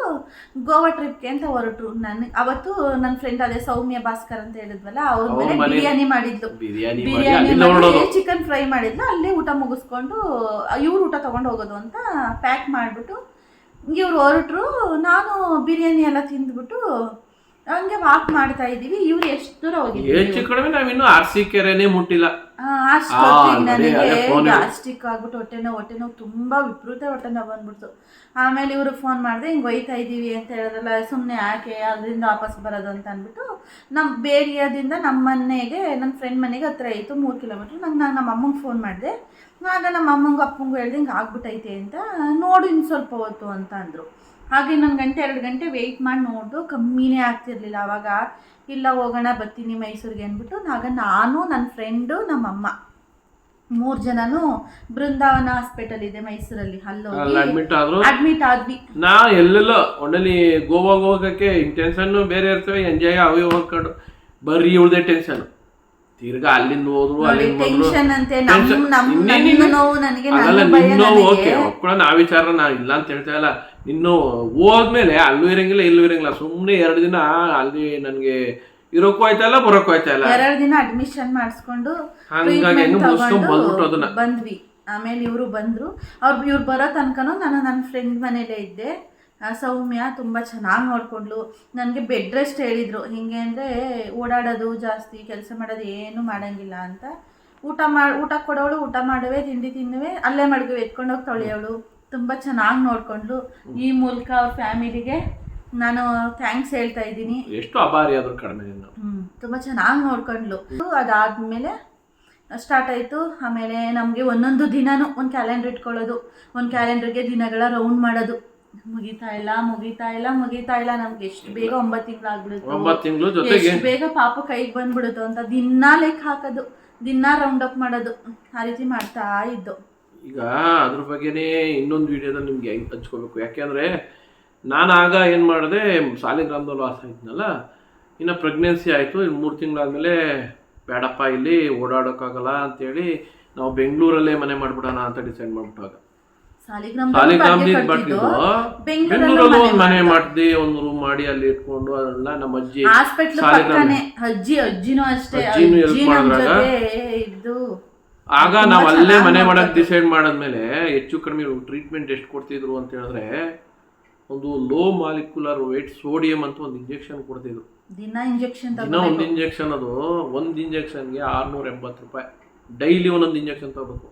ಗೋವಾ ಟ್ರಿಪ್ಗೆ ಅಂತ ಹೊರಟ್ರು. ನನ್ ಅವತ್ತು ನನ್ನ ಫ್ರೆಂಡ್ ಅದೇ ಸೌಮ್ಯ ಭಾಸ್ಕರ್ ಅಂತ ಹೇಳಿದ್ವಲ್ಲ ಅವ್ರ ಮೇಲೆ ಬಿರಿಯಾನಿ ಮಾಡಿದ್ಲು. ಬಿರಿಯಾನಿ ಚಿಕನ್ ಫ್ರೈ ಮಾಡಿದ್ಲು. ಅಲ್ಲೇ ಊಟ ಮುಗಿಸ್ಕೊಂಡು ಇವ್ರು ಊಟ ತಗೊಂಡು ಹೋಗೋದು ಅಂತ ಪ್ಯಾಕ್ ಮಾಡಿಬಿಟ್ಟು ಇವ್ರು ಹೊರಟ್ರು. ನಾನು ಬಿರಿಯಾನಿ ಎಲ್ಲ ತಿಂದ್ಬಿಟ್ಟು ಹಂಗೆ ವಾಕ್ ಮಾಡ್ತಾ ಇದೀವಿ ಇವ್ರು ಎಷ್ಟು ದೂರ ಹೆಚ್ಚು ಕಡಿಮೆ ನಾವ್ ಆರ್ಸಿ ಕೆರೆನೇ ಮುಟ್ಟಿಲ್ಲ. ಆ, ಅದೇ phone ಆಗ್ಬಿಟ್ಟು ಹೊಟ್ಟೆ ನೋವು ಹೊಟ್ಟೆ ನೋವು ತುಂಬಾ ವಿಪರೀತ ಹೊಟ್ಟೆ ನೋವು ಬಂದ್ಬಿಡ್ತು. ಆಮೇಲೆ ಇವರು ಫೋನ್ ಮಾಡಿದೆ ಹಿಂಗೆ ಒಯ್ತಾ ಇದ್ದೀವಿ ಅಂತ ಹೇಳಿದ್ರಲ್ಲ ಸುಮ್ಮನೆ ಯಾಕೆ ಅದರಿಂದ ವಾಪಸ್ ಬರೋದು ಅಂತ ಅಂದ್ಬಿಟ್ಟು ನಮ್ಮ ಬೇರಿಯಾದಿಂದ ನಮ್ಮ ಮನೆಗೆ ನನ್ನ ಫ್ರೆಂಡ್ ಮನೆಗೆ ಹತ್ರ ಇತ್ತು ಮೂರು ಕಿಲೋಮೀಟ್ರ್ ನಂಗೆ ನಾನು ನಮ್ಮ ಅಮ್ಮಂಗೆ ಫೋನ್ ಮಾಡಿದೆ. ಆಗ ನಮ್ಮ ಅಮ್ಮಂಗೂ ಅಪ್ಪಂಗೂ ಹೇಳ್ದೆ ಹಿಂಗೆ ಆಗ್ಬಿಟ್ಟೈತೆ ಅಂತ. ನೋಡು ಇನ್ನು ಸ್ವಲ್ಪ ಹೊತ್ತು ಅಂತ ಅಂದರು. ಹಾಗೆ ಇನ್ನೊಂದು ಗಂಟೆ ಎರಡು ಗಂಟೆ ವೆಯ್ಟ್ ಮಾಡಿ ನೋಡಿದ್ರು ಕಮ್ಮಿನೇ ಆಗ್ತಿರ್ಲಿಲ್ಲ. ಅವಾಗ ಇಲ್ಲ ಹೋಗೋಣ ಬರ್ತೀನಿ ಮೈಸೂರಿಗೆ ಅಂದ್ಬಿಟ್ಟು ಆಗ ನಾನು ನನ್ನ ಫ್ರೆಂಡು ನಮ್ಮಮ್ಮ ಮೂರು ಜನನು ಬೃಂದಾವನ ಹಾಸ್ಪಿಟಲ್ ಇದೆ ಮೈಸೂರಲ್ಲಿ. ಅಲ್ಲಿ ಅಡ್ಮಿಟ್ ಆದ್ರು ಅಡ್ಮಿಟ್ ಆದ್ವಿ. ನಾ ಎಲ್ಲೆಲ್ಲೋ ಒಣ್ಣಲ್ಲಿ ಗೋವಾಗ ಹೋಗಕ್ಕೆ ಟೆನ್ಷನ್ ಬೇರೆ ಇರ್ತವೆ ಎಂಜಾಯ್ ಅವು ಹೋಗ್ಕೊಂಡು ಬರೀ ಉಳ್ದೆ ಟೆನ್ಷನ್ ತಿರ್ಗಾ ಅಲ್ಲಿಂದ ಹೋದ್ರು ಅಲ್ಲಿ ಅಲ್ಲಿಂದ ಟೆನ್ಷನ್ ಅಂತೆ ನಮ್ಮ. ನೋವು ನನಗೆ ನನ್ನ ಭಯ ನನಗೆ. ಆ ವಿಚಾರ ನಾ ಇಲ್ಲ ಅಂತ ಹೇಳ್ತಾ ಇಲ್ಲ. ನಿನ್ನೋ ಹೋದ್ಮೇಲೆ ಅಲ್ಲೂ ಇರಂಗಿಲ್ಲ ಇಲ್ಲೂ ಇರಂಗಿಲ್ಲ. ಸುಮ್ಮನೆ ಎರಡು ದಿನ ಅಲ್ಲಿ ನನಗೆ ಇರೋಕ್ಕೂ ಆಯ್ತಲ್ಲ ಬರೋಕ್ಕೂ ಆಯ್ತಲ್ಲ. ಎರಡು ದಿನ ಅಡ್ಮಿಷನ್ ಮಾಡಿಸ್ಕೊಂಡು ಹಂಗಾಗಿ treatment ಹೆಂಗ್ ಮುಗಿಸ್ಕೊಂಡ್ ಬಂದ್ಬಿಟ್ಟು ಅದನ್ನ. ಬಂದ್ವಿ. ಆಮೇಲೆ ಇವರು ಬಂದ್ರು. ಅವ್ರು ಇವ್ರು ಬರೋ ತನಕನೂ ನಾನು ನನ್ನ ಫ್ರೆಂಡ್ ಮನೇಲೇ ಇದ್ದೆ. ಸೌಮ್ಯ ತುಂಬ ಚೆನ್ನಾಗಿ ನೋಡಿಕೊಂಡ್ಲು ನನಗೆ ಬೆಡ್ ರೆಸ್ಟ್ ಹೇಳಿದ್ರು. ಹಿಂಗೆ ಅಂದರೆ ಓಡಾಡೋದು ಜಾಸ್ತಿ ಕೆಲಸ ಮಾಡೋದು ಏನು ಮಾಡಂಗಿಲ್ಲ ಅಂತ. ಊಟ ಮಾಡಿ ಊಟ ಕೊಡೋಳು ಊಟ ಮಾಡುವೆ ತಿಂಡಿ ತಿನ್ನುವೆ ಅಲ್ಲೇ ಮಡಗುವೆ ಎತ್ಕೊಂಡೋಗಿ ತೊಳೆಯೋಳು. ತುಂಬ ಚೆನ್ನಾಗಿ ನೋಡ್ಕೊಂಡ್ಲು ಈ ಮೂಲಕ ಅವ್ರ ಫ್ಯಾಮಿಲಿಗೆ ನಾನು ಥ್ಯಾಂಕ್ಸ್ ಹೇಳ್ತಾ ಇದ್ದೀನಿ. ಎಷ್ಟು ಅಭಾರಿ ಆದರೂ ಕಡಿಮೆ ಹ್ಮ್ ತುಂಬ ಚೆನ್ನಾಗಿ ನೋಡ್ಕೊಂಡ್ಲು. ಅದಾದ್ಮೇಲೆ ಸ್ಟಾರ್ಟ್ ಆಯಿತು. ಆಮೇಲೆ ನಮಗೆ ಒಂದೊಂದು ದಿನನೂ ಒಂದು ಕ್ಯಾಲೆಂಡರ್ ಇಟ್ಕೊಳ್ಳೋದು. ಒಂದು ಕ್ಯಾಲೆಂಡರ್ಗೆ ದಿನಗಳ ರೌಂಡ್ ಮಾಡೋದು. ಮುಗಿತಾ ಇಲ್ಲ ಮುಗಿತಾ ಇಲ್ಲ ಮುಗಿತಾ ಇಲ್ಲ. ನಮ್ಗೆ ಎಷ್ಟು ಬೇಗ ಒಂಬತ್ತು ತಿಂಗಳು ಆಗ್ಬಿಡುತ್ತೆ ಎಷ್ಟು ಬೇಗ ಪಾಪ ಕೈಗೆ ಬಂದ್ಬಿಡುತ್ತೋ ಅಂತ ದಿನಾ ಲೆಕ್ಕ ಹಾಕೋದು. ದಿನಾ ರೌಂಡ್ ಅಪ್ ಮಾಡೋದು. ಆ ರೀತಿ ಮಾಡ್ತಾ ಇದ್ದು. ಈಗ ಅದ್ರ ಬಗ್ಗೆನೇ ಇನ್ನೊಂದು ವಿಡಿಯೋದಲ್ಲಿ ನಿಮ್ಗೆ ಹೆಂಗ್ ಹಂಚ್ಕೋಬೇಕು ಯಾಕೆಂದ್ರೆ ನಾನು ಆಗ ಏನು ಮಾಡಿದೆ ಸಾಲಿಗ್ರಾಮದಲ್ಲಿ ವಾಸ ಇದ್ನಲ್ಲ ಇನ್ನು ಪ್ರೆಗ್ನೆನ್ಸಿ ಆಯಿತು ಇನ್ನು ಮೂರು ತಿಂಗಳಾದಮೇಲೆ ಬೇಡಪ್ಪ ಇಲ್ಲಿ ಓಡಾಡೋಕ್ಕಾಗಲ್ಲ ಅಂತೇಳಿ ನಾವು ಬೆಂಗಳೂರಲ್ಲೇ ಮನೆ ಮಾಡ್ಬಿಡೋಣ ಅಂತ ಡಿಸೈಡ್ ಮಾಡ್ಬಿಟ್ಟಾಗ ಸಾಲಿಗ್ರಾಮ ಸಾಲಿಗ್ರಾಮದಿಂದ ಬಟ್ಟಿದ್ದು ಬೆಂಗಳೂರಲ್ಲೂ ಒಂದು ಮನೆ ಮಾಡಿದ್ವಿ ಒಂದು ರೂಮ್ ಮಾಡಿ ಅಲ್ಲಿ ಇಟ್ಕೊಂಡು ಅದೆಲ್ಲ ನಮ್ಮ ಅಜ್ಜಿ ಸಾಲಿಗ್ರಾಮ. ಅಜ್ಜಿ ಅಜ್ಜಿನೂ help ಮಾಡಿದ್ರಾಗ? ಆಗ ನಾವು ಅಲ್ಲೇ ಮನೆ ಮಾಡಕ್. ಡಿಸೈಡ್ ಮಾಡಿದ್ಮೇಲೆ ಹೆಚ್ಚು ಕಡಿಮೆ ಟ್ರೀಟ್ಮೆಂಟ್ ಎಷ್ಟು ಕೊಡ್ತಿದ್ರು ಅಂತ ಹೇಳಿದ್ರೆ ಒಂದು ಲೋ ಮಾಲಿಕ್ಯುಲರ್ ವೇಟ್ ಸೋಡಿಯಂ ಅಂತ ಒಂದು ಇಂಜೆಕ್ಷನ್ ಕೊಡ್ತಿದ್ರು. ದಿನ ಇಂಜೆಕ್ಷನ್ ದಿನ ಒಂದು ಇಂಜೆಕ್ಷನ್ ಅದು. ಒಂದು ಇಂಜೆಕ್ಷನ್ಗೆ ಆರ್ನೂರ ಎಂಬತ್ತು ರೂಪಾಯಿ. ಡೈಲಿ ಒಂದೊಂದು ಇಂಜೆಕ್ಷನ್ ತಗೋಬೇಕು.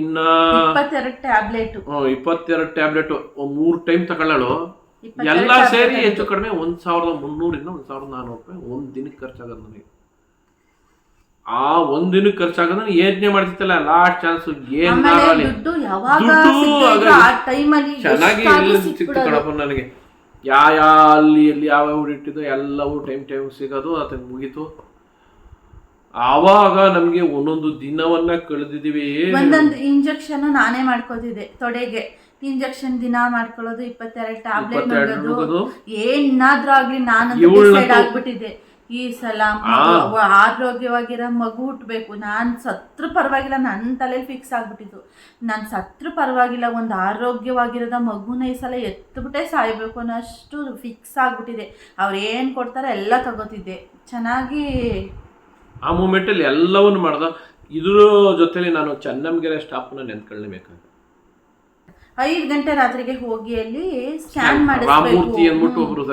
ಇನ್ನ ಇಪ್ಪತ್ತೆರಡು ಟ್ಯಾಬ್ಲೆಟ್ ಇಪ್ಪತ್ತೆರಡು ಟ್ಯಾಬ್ಲೆಟ್ ಮೂರು ಟೈಮ್ ತಗೊಳ್ಳಳು. ಎಲ್ಲ ಸೇರಿ ಹೆಚ್ಚು ಕಡಿಮೆ ಒಂದ್ ಸಾವಿರದ ಮುನ್ನೂರಿಂದ ಒಂದ್ ಸಾವಿರದ ನಾನ್ನೂರು ರೂಪಾಯಿ ಒಂದ್ ದಿನಕ್ಕೆ ಖರ್ಚಾಗೋದು ನನಗೆ ಆ ಒಂದಿನ ಖರ್ಚಾಗೋದನ್ನ ಯೋಚನೆ ಮಾಡ್ತಿತ್ತಲ್ಲ ಲಾಸ್ಟ್ ಚಾನ್ಸ್ ಏನ್ ದುಡ್ಡು ಚೆನ್ನಾಗಿ ಇಲ್ಲಿ ಸಿಕ್ತು ಕಣಪ್ಪ ನನಗೆ. ಯಾ ಯಾ ಅಲ್ಲಿ ಎಲ್ಲಿ ಯಾವ ಇಟ್ಟಿದ್ದು ಎಲ್ಲವೂ ಟೈಮ್ ಟೈಮ್ ಸಿಗೋದು ಅದನ್ನ ಮುಗೀತು. ಆವಾಗ ನಮ್ಗೆ ಒಂದೊಂದು ದಿನವನ್ನ ಕಳೆದಿದೀವಿ ಒಂದೊಂದು ಇಂಜೆಕ್ಷನ್ ನಾನೇ ಮಾಡ್ಕೋತಿದ್ದೆ ತೊಡೆಗೆ. ಇಂಜೆಕ್ಷನ್ ದಿನ ಮಾಡ್ಕೊಳ್ಳೋದು ಇಪ್ಪತ್ತೆರಡು ಟ್ಯಾಬ್ಲೆಟ್. ಏನಾದ್ರೂ ಆಗ್ಲಿ ನಾನು ಆಗ್ಬಿಟ್ಟಿದ್ದೆ. ಈ ಸಲ ಆರೋಗ್ಯವಾಗಿರ ಮಗು ಹುಟ್ಬೇಕು. ನಾನು ಸತ್ರು ಪರವಾಗಿಲ್ಲ ನನ್ನ ತಲೆಯಲ್ಲಿ ಫಿಕ್ಸ್ ಆಗ್ಬಿಟ್ಟಿತ್ತು. ನಾನು ಸತ್ರ ಪರವಾಗಿಲ್ಲ ಒಂದು ಆರೋಗ್ಯವಾಗಿರೋದ ಮಗುನ ಈ ಸಲ ಎತ್ಬಿಟ್ಟೆ ಸಾಯ್ಬೇಕು ಅನ್ನೋಷ್ಟು ಫಿಕ್ಸ್ ಆಗ್ಬಿಟ್ಟಿದೆ. ಅವ್ರು ಏನು ಕೊಡ್ತಾರೆ ಎಲ್ಲ ತಗೋತಿದ್ದೆ. ಚೆನ್ನಾಗಿ ಆ ಮೂಮೆಂಟಲ್ಲಿ ಎಲ್ಲವನ್ನು ಮಾಡ್ದ. ಇದ್ರ ಜೊತೆಲಿ ನಾನು ಚನ್ನಮ್ಗೆರೆ ಸ್ಟಾಫ್ನ ನೆನ್ಕೊಳ್ಳೇಬೇಕಾಗ ಐದು ಗಂಟೆ ರಾತ್ರಿಗೆ ಹೋಗಿ ಅಲ್ಲಿ ಸ್ಕ್ಯಾನ್ ಮಾಡಿ. ಅಂದ್ಬಿಟ್ಟು ಒಬ್ರು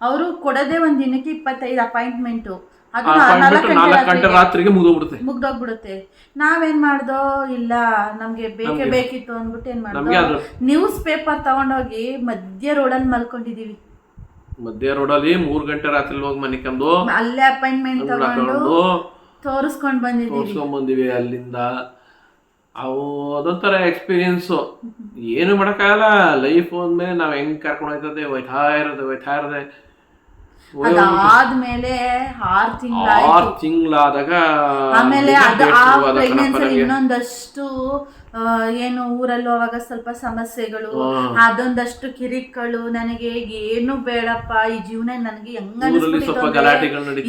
ಅವರು ಕೊಡದೆ ಒಂದ್ ದಿನಕ್ಕೆ ಇಪ್ಪತ್ತೈದು ಅಪಾಯಿಂಟ್ಮೆಂಟು ಅದು ನಾಲ್ಕು ಗಂಟೆ ರಾತ್ರಿಗೆ ಮುಗಿದೋಗ್ಬಿಡುತ್ತೆ. ಮುಗ್ದೋಗ್ಬಿಡುತ್ತೆ. ನಾವೇನ್ ಮಾಡ್ದೋ ಇಲ್ಲ ನಮ್ಗೆ ಬೇಕೇ ಬೇಕಿತ್ತು ಅಂದ್ಬಿಟ್ಟು ಏನ್ ಮಾಡ್ದೋ? ನ್ಯೂಸ್ ಪೇಪರ್ ತಗೊಂಡೋಗಿ ಮಧ್ಯ ರೋಡಲ್ಲಿ ಮಲ್ಕೊಂಡಿದೀವಿ. ಮಧ್ಯ ರೋಡಲ್ಲಿ ಮೂರ್ ಗಂಟೆ ರಾತ್ರಿ ಹೋಗಿ ಮನಿಕಂದು ಅಲ್ಲೇ ಅಪಾಯಿಂಟ್ಮೆಂಟ್ ತಗೊಂಡು ತೋರಿಸ್ಕೊಂಡ್ ಬಂದಿದೀವಿ. ತೋರ್ಸ್ಕೊಂಡ್ ಬಂದಿವಿ ಅಲ್ಲಿಂದ. ಅವು ಅದೊಂಥರ ಎಕ್ಸ್ಪೀರಿಯನ್ಸು ಏನು ಮಾಡೋಕ್ಕಾಗಲ್ಲ. ಲೈಫ್ ಅಂದ್ಮೇಲೆ ನಾವ್ ಹೆಂಗ್ ಕರ್ಕೊಂಡು ಹೋಯ್ತದೆ ಒಯ್ತಾ ಇರೋದು ಒಯ್ತಾ ಇರೋದೆ. ಅದಾದ್ಮೇಲೆ ಆರ್ ತಿಂಗಳಾಯ್ತು. ಆರು ತಿಂಗಳಾದಾಗ ಆಮೇಲೆ ಅದು ಆ ಪ್ರೆಗ್ನೆನ್ಸಿ ಇನ್ನೊಂದಷ್ಟು ಏನು ಊರಲ್ಲೂ ಅವಾಗ ಸ್ವಲ್ಪ ಸಮಸ್ಯೆಗಳು ಅದೊಂದಷ್ಟು ಕಿರಿಕ್ಗಳು ನನಗೆ ಏನು ಬೇಡಪ್ಪ ಈ ಜೀವನ ನನಗೆ ಹೆಂಗ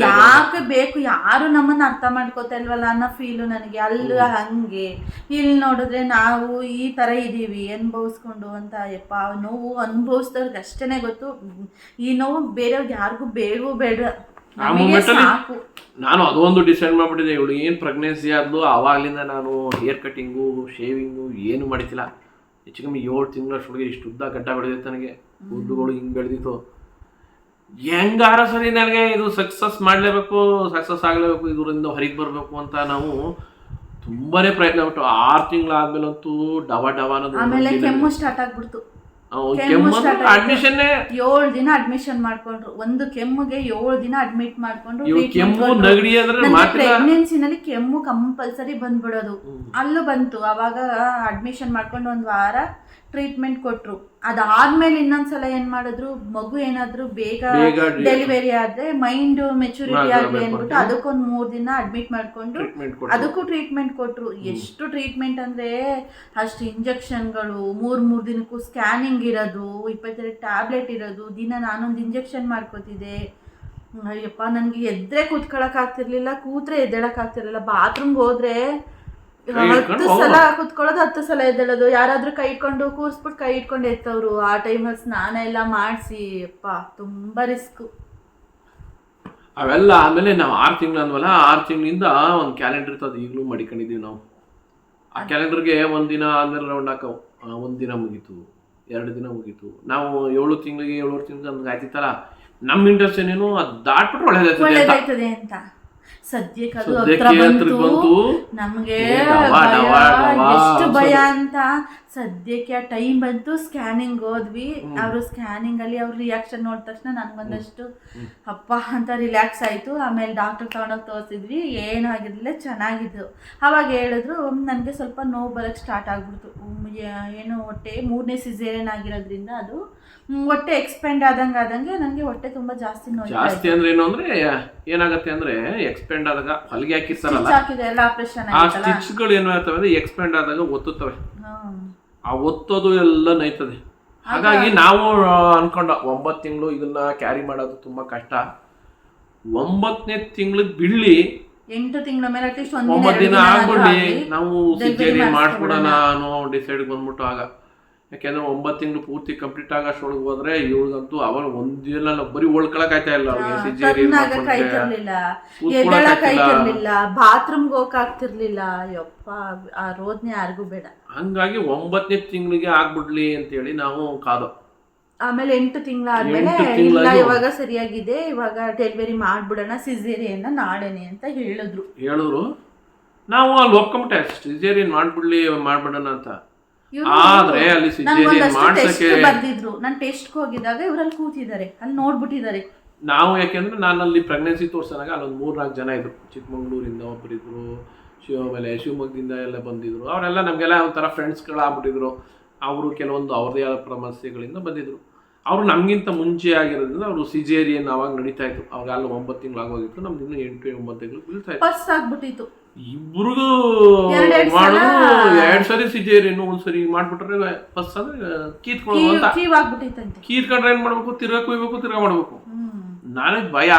ಯಾಕೆ ಬೇಕು ಯಾರು ನಮ್ಮನ್ನ ಅರ್ಥ ಮಾಡ್ಕೋತಾ ಇಲ್ವಲ್ಲ ಅನ್ನೋ ಫೀಲು ನನಗೆ ಅಲ್ಲಿ ಹಂಗೆ. ಇಲ್ಲಿ ನೋಡಿದ್ರೆ ನಾವು ಈ ತರ ಇದೀವಿ ಅನ್ಭವಿಸ್ಕೊಂಡು ಅಂತ ಯಪ್ಪ ನೋವು ಅನುಭವಿಸ್ದವ್ರಿಗೆ ಅಷ್ಟೇನೆ ಗೊತ್ತು. ಈ ನೋವು ಬೇರೆಯವ್ರಿಗೆ ಯಾರಿಗೂ ಬೇಡವೂ ಬೇಡ. ಆ ಮೂಮೆಂಟ್ ಅಲ್ಲಿ ಸಾಕು. ನಾನು ಅದೊಂದು ಡಿಸೈಡ್ ಮಾಡ್ಬಿಟ್ಟಿದ್ದೆ ಇವಳು ಏನು ಪ್ರೆಗ್ನೆನ್ಸಿ ಆದ್ಲು ಆವಾಗಲಿಂದ ನಾನು ಹೇರ್ ಕಟಿಂಗು ಶೇವಿಂಗು ಏನು ಮಾಡ್ತಿಲ್ಲ ಹೆಚ್ಚು ಕಮ್ಮಿ ಏಳು ತಿಂಗಳಷ್ಟೊಳಗೆ ಇಷ್ಟು ಉದ್ದ ಗಡ್ಡ ಬೆಳೆದಿತ್ತು ನನಗೆ. ಉದ್ದುಗಳು ಹಿಂಗೆ ಬೆಳೆದಿತ್ತು. ಹೆಂಗಾರ ಸರಿ ನನಗೆ ಇದು ಸಕ್ಸಸ್ ಮಾಡಲೇಬೇಕು ಸಕ್ಸಸ್ ಆಗಲೇಬೇಕು ಇದರಿಂದ ಹೊರಗೆ ಬರಬೇಕು ಅಂತ ನಾವು ತುಂಬಾನೇ ಪ್ರಯತ್ನ ಪಟ್ಟು ಆರು ತಿಂಗಳಾದ್ಮೇಲಂತೂ ಡವ ಡವ ಅನ್ನೋದು ಆಮೇಲೆ ಕೆಮ್ಮು ಸ್ಟಾರ್ಟ್ ಆಗ್ಬಿಡ್ತು. ಕೆಮ್ಮು ಕೆಮ್ಮು start ಆಯ್ತು. ಅಡ್ಮಿಷನ್ನೇ ಏಳು ದಿನ ಅಡ್ಮಿಷನ್ ಮಾಡ್ಕೊಂಡ್ರು. ಒಂದು ಕೆಮ್ಮಿಗೆ ಏಳು ದಿನ ಅಡ್ಮಿಟ್ ಮಾಡ್ಕೊಂಡ್ರು ಇವ್ ಕೆಮ್ಮು ನಗಡಿ ಅಂದ್ರೆ ಮಾತ್ರ ಪ್ರೆಗ್ನೆನ್ಸಿನಲ್ಲಿ ಕೆಮ್ಮು ಕಂಪಲ್ಸರಿ ಬಂದ್ಬಿಡೋದು. ಅಲ್ಲೂ ಬಂತು. ಅವಾಗ ಅಡ್ಮಿಷನ್ ಮಾಡ್ಕೊಂಡು ಒಂದು ವಾರ ಟ್ರೀಟ್ಮೆಂಟ್ ಕೊಟ್ರು. ಅದಾದ್ಮೇಲೆ ಇನ್ನೊಂದ್ಸಲ ಏನ್ ಮಾಡಿದ್ರು? ಮಗು ಏನಾದ್ರು ಬೇಗ ಡೆಲಿವರಿ ಆದ್ರೆ ಮೈಂಡ್ ಮೆಚುರಿಟಿ ಆಗಿ ಆಗ್ಲಿ ಅಂದ್ಬಿಟ್ಟು ಅದಕ್ಕೊಂದು ಮೂರ್ ದಿನ ಅಡ್ಮಿಟ್ ಮಾಡ್ಕೊಂಡು ಅದಕ್ಕೂ ಟ್ರೀಟ್ಮೆಂಟ್ ಕೊಟ್ರು. ಎಷ್ಟು ಟ್ರೀಟ್ಮೆಂಟ್ ಅಂದ್ರೆ ಅಷ್ಟು ಇಂಜೆಕ್ಷನ್ಗಳು ಮೂರ್ ಮೂರ್ ದಿನಕ್ಕೂ ಸ್ಕ್ಯಾನಿಂಗ್ ಇರೋದು ಇಪ್ಪತ್ತೆರಡು ಟ್ಯಾಬ್ಲೆಟ್ ಇರೋದು ದಿನ ನಾನೊಂದು ಇಂಜೆಕ್ಷನ್ ಮಾಡ್ಕೋತಿದ್ದೆ. ಅಯ್ಯಪ್ಪ ನನಗೆ ಎದ್ರೆ ಕೂತ್ಕೊಳಕ್ ಆಗ್ತಿರ್ಲಿಲ್ಲ ಕೂತ್ರೆ ಎದ್ದೇಳಕ್ ಆಗ್ತಿರ್ಲಿಲ್ಲ. ಬಾತ್ರೂಮ್ಗೆ ಹೋದ್ರೆ ಹತ್ತು ಸಲ ಕೂತ್ಕೊಳ್ಳೋದು ಹತ್ತು ಸಲ ಎದ್ದೇಳೋದು. ಯಾರಾದ್ರೂ ಕೈ ಇಟ್ಕೊಂಡು ಕೂರ್ಸ್ಬಿಟ್ಟು ಕೈ ಇಟ್ಕೊಂಡು ಎತ್ತವ್ರು. ಆ ಟೈಮಲ್ಲಿ ಸ್ನಾನ ಎಲ್ಲ ಮಾಡಿಸಿ. ಅಪ್ಪ ತುಂಬಾ ರಿಸ್ಕ್ ಅವೆಲ್ಲ ಆಮೇಲೆ ನಾವು ಆರು ತಿಂಗಳು ಅಂದ್ವಲ್ಲ ಆರು ತಿಂಗಳಿಂದ ಒಂದು ಕ್ಯಾಲೆಂಡರ್ ಇರ್ತದೆ ಈಗಲೂ ಮಡಿಕೊಂಡಿದ್ದೀವಿ ನಾವು. ಆ ಕ್ಯಾಲೆಂಡರ್ಗೆ ಒಂದಿನ ಆದ್ಮೇಲೆ ರೌಂಡ್ ಹಾಕವು. ಒಂದಿನ ದಿನ ಮುಗೀತು. ಎರಡು ದಿನ ಮುಗೀತು. ನಾವು ಏಳು ತಿಂಗಳಿಗೆ ಏಳು ತಿಂಗಳಿಗೆ ನಮ್ಗೆ ಆಯ್ತಿತ್ತಲ್ಲ ನಮ್ಮ ಇಂಟ್ರೆಸ್ಟ್ ಏನೇನು ಅದು ದಾಟ್ಬಿಟ್ರೆ ಒಳ್ಳೇದಾಗ್ತದೆ ಒಳ್ಳೇದಾಯ್ತದೆ ಅಂತ. ಸದ್ಯಕ್ಕೆ ಅದು ಹತ್ರ ಬಂತು. ನಮಗೆ ಎಷ್ಟು ಭಯ ಅಂತ. ಸದ್ಯಕ್ಕೆ ಆ ಟೈಮ್ ಬಂತು ಸ್ಕ್ಯಾನಿಂಗ್ ಹೋದ್ವಿ. ಅವರು ಸ್ಕ್ಯಾನಿಂಗ್ ಅಲ್ಲಿ ಅವ್ರ ರಿಯಾಕ್ಷನ್ ನೋಡಿದ ತಕ್ಷಣ ನನ್ಗೊಂದಷ್ಟು ಅಪ್ಪ ಅಂತ ರಿಲ್ಯಾಕ್ಸ್ ಆಯ್ತು. ಆಮೇಲೆ ಡಾಕ್ಟರ್ ತಗೊಂಡೋಗಿ ತೋರಿಸಿದ್ವಿ. ಏನೂ ಆಗಿರ್ಲಿಲ್ಲ ಚೆನ್ನಾಗಿದ್ದು ಅವಾಗ ಹೇಳಿದ್ರು ನನಗೆ ಸ್ವಲ್ಪ ನೋವು ಬರೋಕ್ಕೆ ಸ್ಟಾರ್ಟ್ ಆಗ್ಬಿಡ್ತು. ಏನು ಹೊಟ್ಟೆ ಮೂರನೇ ಸಿಸೇರಿಯನ್ ಆಗಿರೋದ್ರಿಂದ ಅದು ಹೊಟ್ಟೆ ಎಕ್ಸ್ಪೆಂಡ್ ಆದಂಗೆ ಆದಂಗೆ ನನಗೆ ಹೊಟ್ಟೆ ತುಂಬಾ ಜಾಸ್ತಿ ಜಾಸ್ತಿ ಅಂದ್ರೆ ಏನು ಅಂದ್ರೆ ಏನಾಗತ್ತೆ ಅಂದ್ರೆ ಎಕ್ಸ್ಪೆಂಡ್ ಆದಾಗ ಹೊಲಿಗೆ ಹಾಕಿರ್ತಾರಲ್ಲ ಹಾಕಿದೆ ಎಲ್ಲ ಆಪರೇಷನ್ ಆ ಸ್ಟಿಚ್ಗಳು ಏನು ಅಂದ್ರೆ ಎಕ್ಸ್ಪೆಂಡ್ ಆದಾಗ ಒತ್ತುತ್ತವೆ. ಆ ಒತ್ತೋದು ಎಲ್ಲ ನೈತದೆ ಹಾಗಾಗಿ ನಾವು ಅನ್ಕೊಂಡ ಒಂಬತ್ತು ತಿಂಗಳು ಇದನ್ನ ಕ್ಯಾರಿ ಮಾಡೋದು ತುಂಬಾ ಕಷ್ಟ. ಒಂಬತ್ತನೇ ತಿಂಗಳಿಗೆ ಬಿಡ್ಲಿ ಎಂಟು ತಿಂಗಳ ಮೇಲೆ ಅಟ್ಲೀಸ್ಟ್ ಒಂಬತ್ತು ದಿನ ಆಗ್ಬಿಡ್ಲಿ ನಾವು ಮಾಡ್ಕೊಡೋಣ ಸಿಜೇರಿಯನ್ ಅನ್ನೋ ಡಿಸೈಡ್ ಬಂದ್ಬಿಟ್ಟು ಆಗ. ಯಾಕೆಂದ್ರೆ ಒಂಬತ್ತು ತಿಂಗಳು ಪೂರ್ತಿ ಕಂಪ್ಲೀಟ್ ಆಗೋಷ್ಟೊಳಗೆ ಹೋದ್ರೆ ಇವ್ರಿಗಂತೂ ಅವಳು ಒಂದಿನ ಬರೀ ಒಳ್ಕೊಳಕ್ ಆಯ್ತಾ ಇಲ್ಲ ಬಾತ್ರೂಮ್ ಸಿಜೇರಿಯನ್ ಬಾತ್ರೂಮ್ಗೆ ಹೋಗಕ್ ಆಗ್ತಿರ್ಲಿಲ್ಲ. ಯಪ್ಪ ಆ ರೋದ್ನೆ ಯಾರಿಗೂ ಬೇಡ. ಹಂಗಾಗಿ ಒಂಬತ್ತನೇ ತಿಂಗಳಿಗೆ ಆಗ್ಬಿಡ್ಲಿ ಅಂತ ಹೇಳಿ ನಾವು ಕಾದು. ಆಮೇಲೆ ಎಂಟು ತಿಂಗಳಾದ್ಮೇಲೆ ಇಲ್ಲ ಇವಾಗ ಸರಿಯಾಗಿದೆ. ಇವಾಗ ಡೆಲಿವರಿ ಮಾಡ್ಬಿಡೋಣ ಸಿಜೇರಿಯನ್ನ ನಾಳೆನೆ ಅಂತ ಹೇಳಿದ್ರು. ಹೇಳಿದ್ರು. ನಾವು ಅಲ್ಲಿ ಒಪ್ಕೊಂಬಿಟ್ಟೆ ಸಿಜೇರಿಯನ್ ಮಾಡ್ಬಿಡ್ಲಿ ಮಾಡ್ಬಿಡೋಣ ಅಂತ. ಆದ್ರೆ ಅಲ್ಲಿ ಸಿಜೇರಿಯನ್ ಮಾಡ್ಸಕ್ಕೆ ಬಂದಿದ್ರು. ನಾನು ಟೆಸ್ಟ್ಗೆ ಹೋಗಿದಾಗ ಇವರಲ್ಲಿ ಕೂತಿದ್ದಾರೆ. ಅಲ್ಲಿ ನೋಡ್ಬಿಟ್ಟಿದ್ದಾರೆ. ನಾವು ಯಾಕೆಂದ್ರೆ ನಾನು ಅಲ್ಲಿ ಪ್ರೆಗ್ನೆನ್ಸಿ ತೋರ್ಸಿದಾಗ ಅಲ್ಲೊಂದು ಮೂರ್ನಾಲ್ಕು ಜನ ಇದ್ರು. ಚಿಕ್ಕಮಂಗ್ಳೂರಿಂದ ಒಬ್ಬರಿದ್ರು ಇದ್ರು ಆಮೇಲೆ ಶಿವಮೊಗ್ಗದಿಂದ ಎಲ್ಲ ಬಂದಿದ್ರು. ಅವರೆಲ್ಲ ನಮಗೆಲ್ಲ ಒಂಥರ ಫ್ರೆಂಡ್ಸ್ಗಳಾಗ್ಬಿಟ್ಟಿದ್ರು ಅವರು ಕೆಲವೊಂದು ಅವ್ರದೇ ಆದ ಸಮಸ್ಯೆಗಳಿಂದ ಬಂದಿದ್ರು. ಅವರು ನಮಗಿಂತ ಮುಂಚೆ ಆಗಿರೋದ್ರಿಂದ ಅವರು ಸಿಜೇರಿಯನ್ ಅವಾಗ ನಡೀತಾ ಇತ್ತು. ಅವಾಗ ಅಲ್ಲಿ ಒಂಬತ್ತು ತಿಂಗಳು ಆಗೋಗಿತ್ತು ನಮ್ದು ಇನ್ನೂ ಎಂಟು ಒಂಬತ್ತು ತಿಂಗಳು ಬೀಳ್ತಾ ಇತ್ತು. ಫಸ್ಟ್ ಆಗ್ಬಿಟ್ಟಿತ್ತು. ಇಬ್ರಿಗೂ ಮಾಡಿದ್ರು ಎರಡ್ ಸರಿ ಸಿಜೇರಿಯನ್ ಒಂದು ಸರಿ ಮಾಡ್ಬಿಟ್ರೆ ಫಸ್ಟ್ ಅಂದ್ರೆ ಕೀತ್ಕೊಳ್ಳೋದು ಅಂತ. ಕೀತ್ಕೊಂಡ್ರೆ ಏನ್ ಮಾಡಬೇಕು? ತಿರ್ಗಾ ಕುಯ್ಬೇಕು ತಿರ್ಗಾ ಮಾಡ್ಬೇಕು. ನನಗೆ ಭಯ.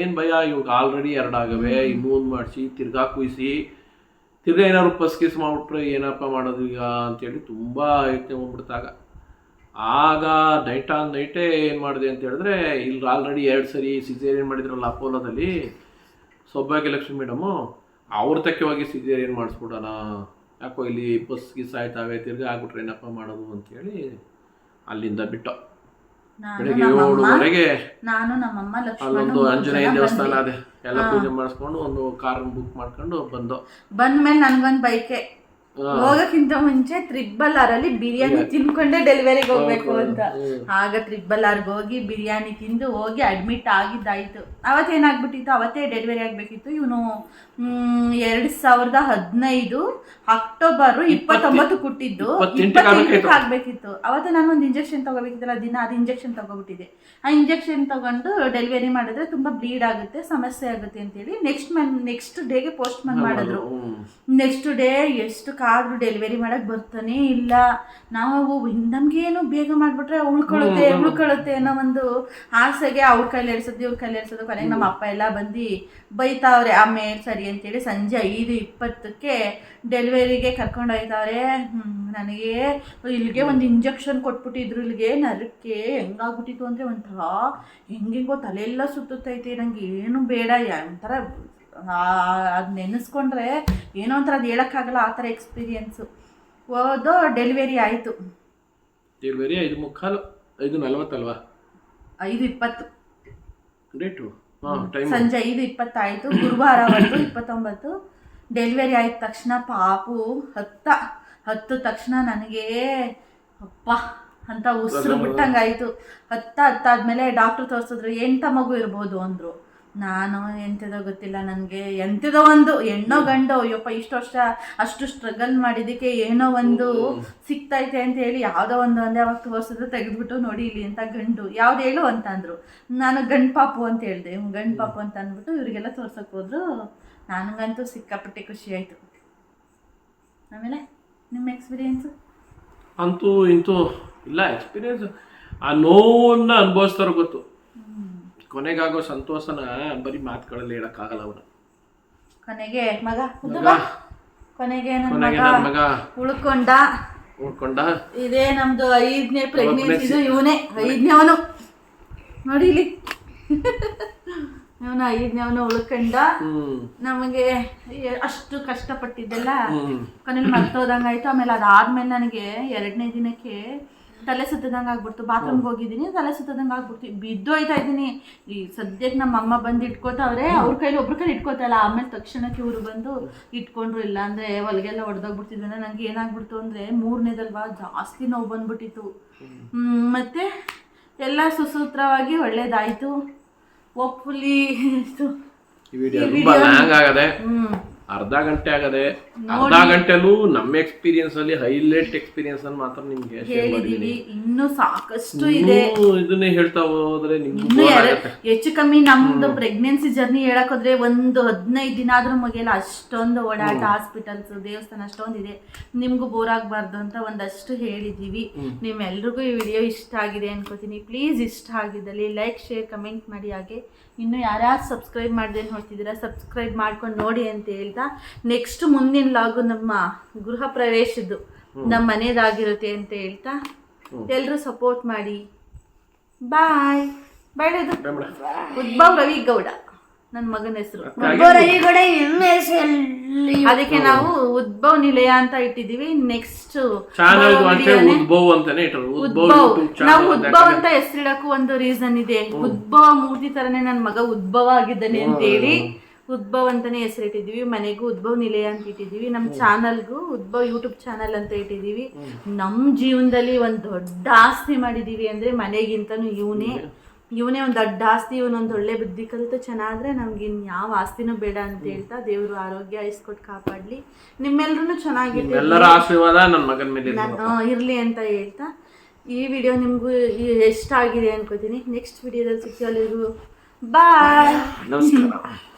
ಏನು ಭಯ? ಇವಾಗ ಆಲ್ರೆಡಿ ಎರಡಾಗವೆ ಇನ್ನೊಂದು ಮಾಡಿಸಿ ತಿರ್ಗಾ ಕುಯ್ಸಿ. ತಿರ್ಗಾ ಏನಾದ್ರು ಪಸ್ ಕಿಸ್ ಮಾಡ್ಬಿಟ್ರೆ ಏನಪ್ಪ ಮಾಡೋದು ಈಗ ಅಂತೇಳಿ ತುಂಬ ಯೋಚನೆ ಬಂದ್ಬಿಡ್ತಾಗ ಆಗ ನೈಟ್ ಆನ್ ನೈಟೇ ಏನು ಮಾಡಿದೆ ಅಂತ ಹೇಳಿದ್ರೆ ಇಲ್ಲಿ ಆಲ್ರೆಡಿ ಎರಡು ಸರಿ ಸಿಜೇರಿಯನ್ ಮಾಡಿದ್ರಲ್ಲ ಅಪೋಲೋದಲ್ಲಿ ಸೌಭಾಗ್ಯಲಕ್ಷ್ಮಿ ಮೇಡಮು ಅವ್ರ ತಕ್ಕೆ ಹೋಗಿ ಮಾಡಿಸ್ಕೊಡೋಣ ಮಾಡಿಸ್ಬಿಡೋಣ ಯಾಕೋ ಇಲ್ಲಿ ಬಸ್ ಗಿಸ್ ಆಯ್ತಾವೆ ತಿರ್ಗಿ ಆಗ್ಬಿಟ್ರೆ ಏನಪ್ಪ ಮಾಡೋದು ಅಂತೇಳಿ ಅಲ್ಲಿಂದ ಬಿಟ್ಟು ಬೆಳಿಗ್ಗೆ ಏಳುವರೆಗೆ ನಾನು ನಮ್ಮಮ್ಮ ಲಕ್ಷ್ಮಣ ಅಲ್ಲೊಂದು ಆಂಜನೇಯ ದೇವಸ್ಥಾನ. ಅದೇ ಎಲ್ಲ ಪೂಜೆ ಮಾಡಿಸ್ಕೊಂಡು ಒಂದು ಕಾರ್ ಬುಕ್ ಮಾಡ್ಕೊಂಡು ಬಂದು ಬಂದ್ಮೇಲೆ ನನ್ಗೊಂದು ಬೈಕೆ. ಹೋಗಕ್ಕಿಂತ ಮುಂಚೆ ತ್ರಿಬ್ಬಲ್ ಅಲ್ಲಿ ಬಿರಿಯಾನಿ ತಿನ್ಕೊಂಡೆ ಡೆಲಿವರಿಗೆ ಹೋಗ್ಬೇಕು ಅಂತ. ಆಗ ತ್ರಿಬ್ಬಲ್ ಆರ್ಗ್ ಹೋಗಿ ಬಿರಿಯಾನಿ ತಿಂದು ಹೋಗಿ ಅಡ್ಮಿಟ್ ಆಗಿದ್ದಾಯ್ತು. ಅವತ್ತೇನಾಗ್ಬಿಟ್ಟಿತ್ತು ಅವತ್ತೇ ಡೆಲಿವರಿ ಆಗ್ಬೇಕಿತ್ತು. ಇವನು ಎರಡ್ ಸಾವಿರದ ಹದಿನೈದು ಅಕ್ಟೋಬರ್ ಇಪ್ಪತ್ತೊಂಬತ್ತು ಕೊಟ್ಟಿದ್ದು. ಇಪ್ಪತ್ತೆಂಟಕ್ಕೆ ಆಗ್ಬೇಕಿತ್ತು. ಅವತ್ತೇ ನಾನು ಒಂದು ಇಂಜೆಕ್ಷನ್ ತಗೋಬೇಕಿತ್ತಲ್ಲ ದಿನ ಅದು ಇಂಜೆಕ್ಷನ್ ತಗೋಬಿಟ್ಟಿದೆ ಆ ಇಂಜೆಕ್ಷನ್ ತಗೊಂಡು ಡೆಲಿವರಿ ಮಾಡಿದ್ರೆ ತುಂಬಾ ಬ್ಲೀಡ್ ಆಗುತ್ತೆ ಸಮಸ್ಯೆ ಆಗುತ್ತೆ ಅಂತೇಳಿ ನೆಕ್ಸ್ಟ್ ಮನ್ ನೆಕ್ಸ್ಟ್ ಡೇಗೆ ಪೋಸ್ಟ್ ಮನ್ ಮಾಡಿದ್ರು. ನೆಕ್ಸ್ಟ್ ಡೇ ಎಷ್ಟು ಕಾದ್ರು ಡೆಲಿವರಿ ಮಾಡೋಕ್ಕೆ ಬರ್ತಾನೇ ಇಲ್ಲ. ನಾವು ನಮಗೇನು ಬೇಗ ಮಾಡಿಬಿಟ್ರೆ ಉಳ್ಕೊಳ್ಳುತ್ತೆ ಉಳ್ಕೊಳ್ಳುತ್ತೆ ಅನ್ನೋ ಒಂದು ಆಸೆಗೆ ಅವ್ರ ಕೈಲಿ ಎಳ್ಸೋದು ಇವ್ರ ಕೈಲಿ ಎಳ್ಸೋದು ಕೊನೆಗೆ ನಮ್ಮ ಅಪ್ಪ ಎಲ್ಲ ಬಂದು ಬೈತಾವ್ರೆ ಆಮೇಲೆ ಸರಿ ಅಂತೇಳಿ ಸಂಜೆ ಐದು ಇಪ್ಪತ್ತಕ್ಕೆ ಡೆಲಿವರಿಗೆ ಕರ್ಕೊಂಡು ಹೋಯ್ತಾವ್ರೆ. ನನಗೆ ಇಲ್ಲಿಗೆ ಒಂದು ಇಂಜೆಕ್ಷನ್ ಕೊಟ್ಬಿಟ್ಟಿದ್ರು ಇಲ್ಲಿಗೆ ನರಕ್ಕೆ ಹೆಂಗಾಗ್ಬಿಟ್ಟಿತ್ತು ಅಂದರೆ ಒಂಥರ ಹೆಂಗೆಂಗೋ ತಲೆಯೆಲ್ಲ ಸುತ್ತುತ್ತೈತೆ ನಂಗೆ ಏನು ಬೇಡ ಯಾ- ಒಂಥರ ಅದು ನೆನೆಸ್ಕೊಂಡ್ರೆ ಏನೋ ಒಂಥರ ಅದು ಹೇಳೋಕ್ಕಾಗಲ್ಲ ಆ ಥರ ಎಕ್ಸ್ಪೀರಿಯೆನ್ಸು ಹೋದೋ ಡೆಲಿವರಿ ಆಯಿತು. ಡೆಲಿವರಿ ಐದು ಮುಕ್ಕಾಲು ಐದು ನಲ್ವತ್ತಲ್ವಾ? ಐದು ಇಪ್ಪತ್ತು. ಡೇಟು ಸಂಜೆ ಐದು ಇಪ್ಪತ್ತಾಯಿತು ಗುರುವಾರ ಒಂದು ಇಪ್ಪತ್ತೊಂಬತ್ತು. ಡೆಲಿವರಿ ಆಯ್ತ ತಕ್ಷಣ ಪಾಪು ಹತ್ತ ಹತ್ತು ತಕ್ಷಣ ನನಗೆ ಅಪ್ಪ ಅಂತ ಉಸಿರು ಬಿಟ್ಟಂಗಾಯ್ತು ಹತ್ತ ಹತ್ತಾದ್ಮೇಲೆ ಡಾಕ್ಟರ್ ತೋರಿಸಿದ್ರು ಎಂಥ ಮಗು ಇರ್ಬೋದು ಅಂದರು. ನಾನು ಎಂಥದೋ ಗೊತ್ತಿಲ್ಲ ನನಗೆ ಎಂಥದೋ ಒಂದು ಹೆಣ್ಣೋ ಗಂಡು ಅಯ್ಯಪ್ಪ ಇಷ್ಟು ವರ್ಷ ಅಷ್ಟು ಸ್ಟ್ರಗಲ್ ಮಾಡಿದ್ದಕ್ಕೆ ಏನೋ ಒಂದು ಸಿಗ್ತೈತೆ ಅಂತ ಹೇಳಿ ಯಾವುದೋ ಒಂದು ಒಂದೇ ಅವತ್ತು ವರ್ಷದ ತೆಗೆದ್ಬಿಟ್ಟು ನೋಡಿ ಇಲ್ಲಿ ಅಂತ ಗಂಡು ಯಾವ್ದು ಹೇಳು ಅಂತ ಅಂದರು. ನಾನು ಗಂಡು ಪಾಪು ಅಂತ ಹೇಳಿದೆ ಗಂಡು ಪಾಪು ಅಂತ ಅಂದ್ಬಿಟ್ಟು ಇವರಿಗೆಲ್ಲ ತೋರ್ಸಕ್ಕೆ ಹೋದ್ರು. ನನಗಂತೂ ಸಿಕ್ಕಾಪಟ್ಟೆ ಖುಷಿ ಆಯಿತು. ಆಮೇಲೆ ನಿಮ್ಮ ಎಕ್ಸ್ಪೀರಿಯೆನ್ಸು ಅಂತೂ ಇಂತೂ ಇಲ್ಲ ಎಕ್ಸ್ಪೀರಿಯನ್ಸ್ ಆ ನೋವನ್ನ ಅನುಭವಿಸ್ತಾರೋ ಗೊತ್ತು. ಕೊನೆಗಾಗೋ ಸಂತೋಷನ ಬರೀ ಮಾತುಗಳಲ್ಲಿ ಹೇಳಕ್ಕಾಗಲ್ಲ ಅವನು. ಕೊನೆಗೆ ಮಗ ಬಾ. ಕೊನೆಗೆ ನನ್ನ ಕೊನೆಗೆ ಮಗ ನನ್ನ ಮಗ. ಉಳ್ಕೊಂಡ. ಉಳ್ಕೊಂಡ? ಇದೇ ನಮ್ದು ಐದನೇ ಪ್ರೆಗ್ನೆನ್ಸಿ ಇವನೇ ಐದನೇವನು ನೋಡಿ ಇಲ್ಲಿ. ಇವನು ಐದನೇವನು ಉಳ್ಕೊಂಡ. ಹ್ಮ್. ನಮಗೆ ಅಷ್ಟು ಕಷ್ಟಪಟ್ಟಿದ್ದೆಲ್ಲ ಹ್ಮ್. ಕೊನೆಗೆ ಮರ್ತೋದಂಗಾಯ್ತು. ಆಮೇಲೆ ಅದಾದ್ಮೇಲೆ ನನಗೆ ಎರಡನೇ ದಿನಕ್ಕೆ ತಲೆ ಸುತ್ತದಂಗೆ ಆಗ್ಬಿಡ್ತು. ಬಾತ್ರೂಮ್ಗೆ ಹೋಗಿದ್ದೀನಿ ತಲೆ ಸುತ್ತದಂಗೆ ಆಗ್ಬಿಡ್ತು. ಬಿದ್ದೋಯ್ತಾ ಇದ್ದೀನಿ. ಈ ಸದ್ಯಕ್ಕೆ ನಮ್ಮ ಅಮ್ಮ ಬಂದು ಇಟ್ಕೋತಾವ್ರೆ ಅವ್ರ ಕೈಲಿ ಒಬ್ರ ಕೈಲಿ ಇಟ್ಕೋತಾಯಿಲ್ಲ ಆಮೇಲೆ ತಕ್ಷಣಕ್ಕೆ ಇವರು ಬಂದು ಇಟ್ಕೊಂಡ್ರು. ಇಲ್ಲ ಅಂದ್ರೆ ಹೊಲಿಗೆಲ್ಲ ಹೊಡೆದೋಗ್ಬಿಡ್ತಿದ್ದಾನೆ ನನಗೆ ಏನಾಗ್ಬಿಡ್ತು ಅಂದ್ರೆ ಮೂರನೇದಲ್ವಾ ಜಾಸ್ತಿ ನೋವು ಬಂದ್ಬಿಟ್ಟಿತ್ತು. ಮತ್ತು ಮತ್ತೆ ಎಲ್ಲ ಸುಸೂತ್ರವಾಗಿ ಒಳ್ಳೇದಾಯ್ತು. ಒಪ್ಪುಲಿ ಈ ವಿಡಿಯೋ ತುಂಬಾ ಹ್ಮ್. ಅರ್ಧ ಗಂಟೆ ಆಗದೆ ಅರ್ಧ ಗಂಟೆಲೂ ನಮ್ಮ ಎಕ್ಸ್ಪೀರಿಯನ್ಸ್ ಅಲ್ಲಿ ಹೈಲೈಟ್ ಎಕ್ಸ್ಪೀರಿಯನ್ಸ್ ಅನ್ನು ಮಾತ್ರ ನಿಮ್ಗೆ ಮಾಡಿದೀನಿ ಹೇಳಿದೀವಿ ಇನ್ನೂ ಸಾಕಷ್ಟು ಇದೆ. ಇನ್ನೂ ಇದನ್ನೇ ಹೇಳ್ತಾ ಹೋದ್ರೆ ನಿಮ್ಗೆ ಇನ್ನು ಬೋರ್ ಎರ- ಆಗತ್ತೆ. ಹೆಚ್ಚು ಕಮ್ಮಿ ನಮ್ದು ಪ್ರೆಗ್ನೆನ್ಸಿ ಜರ್ನಿ ಹೇಳಕ್ ಹೋದ್ರೆ ಒಂದು ಹದಿನೈದು ದಿನ ಆದ್ರೂ ಮಗೆಲ್ಲ ಅಷ್ಟೊಂದು ಓಡಾಟ ಹಾಸ್ಪಿಟಲ್ಸ್ ದೇವಸ್ಥಾನ ಅಷ್ಟೊಂದಿದೆ. ನಿಮ್ಗೂ ಬೋರ್ ಆಗ್ಬಾರ್ದು ಅಂತ ಒಂದಷ್ಟು ಹೇಳಿದೀವಿ. ನಿಮ್ಮೆಲ್ರಿಗೂ ಈ ವಿಡಿಯೋ ಇಷ್ಟ ಆಗಿದೆ ಅನ್ಕೋತೀನಿ. ಪ್ಲೀಸ್ ಇಷ್ಟ ಆಗಿದ್ದಲ್ಲಿ ಲೈಕ್ ಶೇರ್ ಕಮೆಂಟ್ ಮಾಡಿ ಹಾಗೆ. ಇನ್ನು ಯಾರ್ಯಾರು ಸಬ್ಸ್ಕ್ರೈಬ್ ಮಾಡದೆ ನೋಡ್ತಿದ್ದೀರಾ ಸಬ್ಸ್ಕ್ರೈಬ್ ಮಾಡ್ಕೊಂಡು ನೋಡಿ ಅಂತ ಹೇಳ್ತಾ ನೆಕ್ಸ್ಟ್ ಮುಂದಿನ ಲಾಗು ನಮ್ಮ ಗೃಹ ಪ್ರವೇಶದ್ದು ನಮ್ಮ ಮನೆಯದಾಗಿರುತ್ತೆ ಅಂತ ಹೇಳ್ತಾ ಎಲ್ಲರೂ ಸಪೋರ್ಟ್ ಮಾಡಿ. ಬಾಯ್ ಬಾಯ್. ಉದ್ಭವ್ ರವಿ ಗೌಡ. ನನ್ನ ಮಗನ ಹೆಸರು. ಅದಕ್ಕೆ ನಾವು ಉದ್ಭವ್ ನಿಲಯ ಅಂತ ಇಟ್ಟಿದೀವಿ ನೆಕ್ಸ್ಟ್ ಉದ್ಭವ್ ಅಂತಾನೆ ನಾವು ಉದ್ಭವ ಉದ್ಭವ್ ಅಂತ ಹೆಸರಿಡಕ್ಕೂ ಒಂದು ರೀಸನ್ ಇದೆ. ಉದ್ಭವ ಮೂರ್ತಿ ತರನೇ ನನ್ನ ಮಗ ಉದ್ಭವ ಆಗಿದ್ದಾನೆ ಅಂತ ಹೇಳಿ ಉದ್ಭವ್ ಅಂತಾನೆ ಹೆಸರಿಟ್ಟಿದೀವಿ ಮನೆಗೂ ಉದ್ಭವ್ ನಿಲಯ ಅಂತ ಇಟ್ಟಿದೀವಿ ನಮ್ಮ ಚಾನಲ್ಗೂ ಉದ್ಭವ್ ಯೂಟ್ಯೂಬ್ ಚಾನಲ್ ಅಂತ ಇಟ್ಟಿದೀವಿ ನಮ್ಮ ಜೀವನದಲ್ಲಿ ಒಂದು ದೊಡ್ಡ ಆಸ್ತಿ ಮಾಡಿದೀವಿ ಅಂದ್ರೆ ಮನೆಗಿಂತನೂ ಇವನೇ. ಇವನೇ ಒಂದು ದೊಡ್ಡ ಆಸ್ತಿ ಇವನೊಂದು ಒಳ್ಳೆ ಬುದ್ಧಿ ಕಲಿತು ಚೆನ್ನಾದ್ರೆ ನಮ್ಗೆ ಇನ್ ಯಾವ ಆಸ್ತಿನೂ ಬೇಡ ಅಂತ ಹೇಳ್ತಾ ದೇವರು ಆರೋಗ್ಯ ಇಸ್ಕೊಟ್ಟು ಕಾಪಾಡ್ಲಿ. ನಿಮ್ಮೆಲ್ಲರೂ ಚೆನ್ನಾಗಿರ್ಲಿ. ಎಲ್ಲರ ಆಶೀರ್ವಾದ ನನ್ನ ಮಗನ ಮೇಲೆ ಇರ್ಲಿ. ಅಂತ ಹೇಳ್ತಾ. ಈ ವಿಡಿಯೋ ನಿಮಗೂ ಎಷ್ಟಾಗಿದೆ ಆಗಿದೆ ಅನ್ಕೋತೀನಿ. ನೆಕ್ಸ್ಟ್ ವಿಡಿಯೋದಲ್ಲಿ ಸಿಗ್ತೀವಿ ಬಾಯ್ ನಮಸ್ಕಾರ.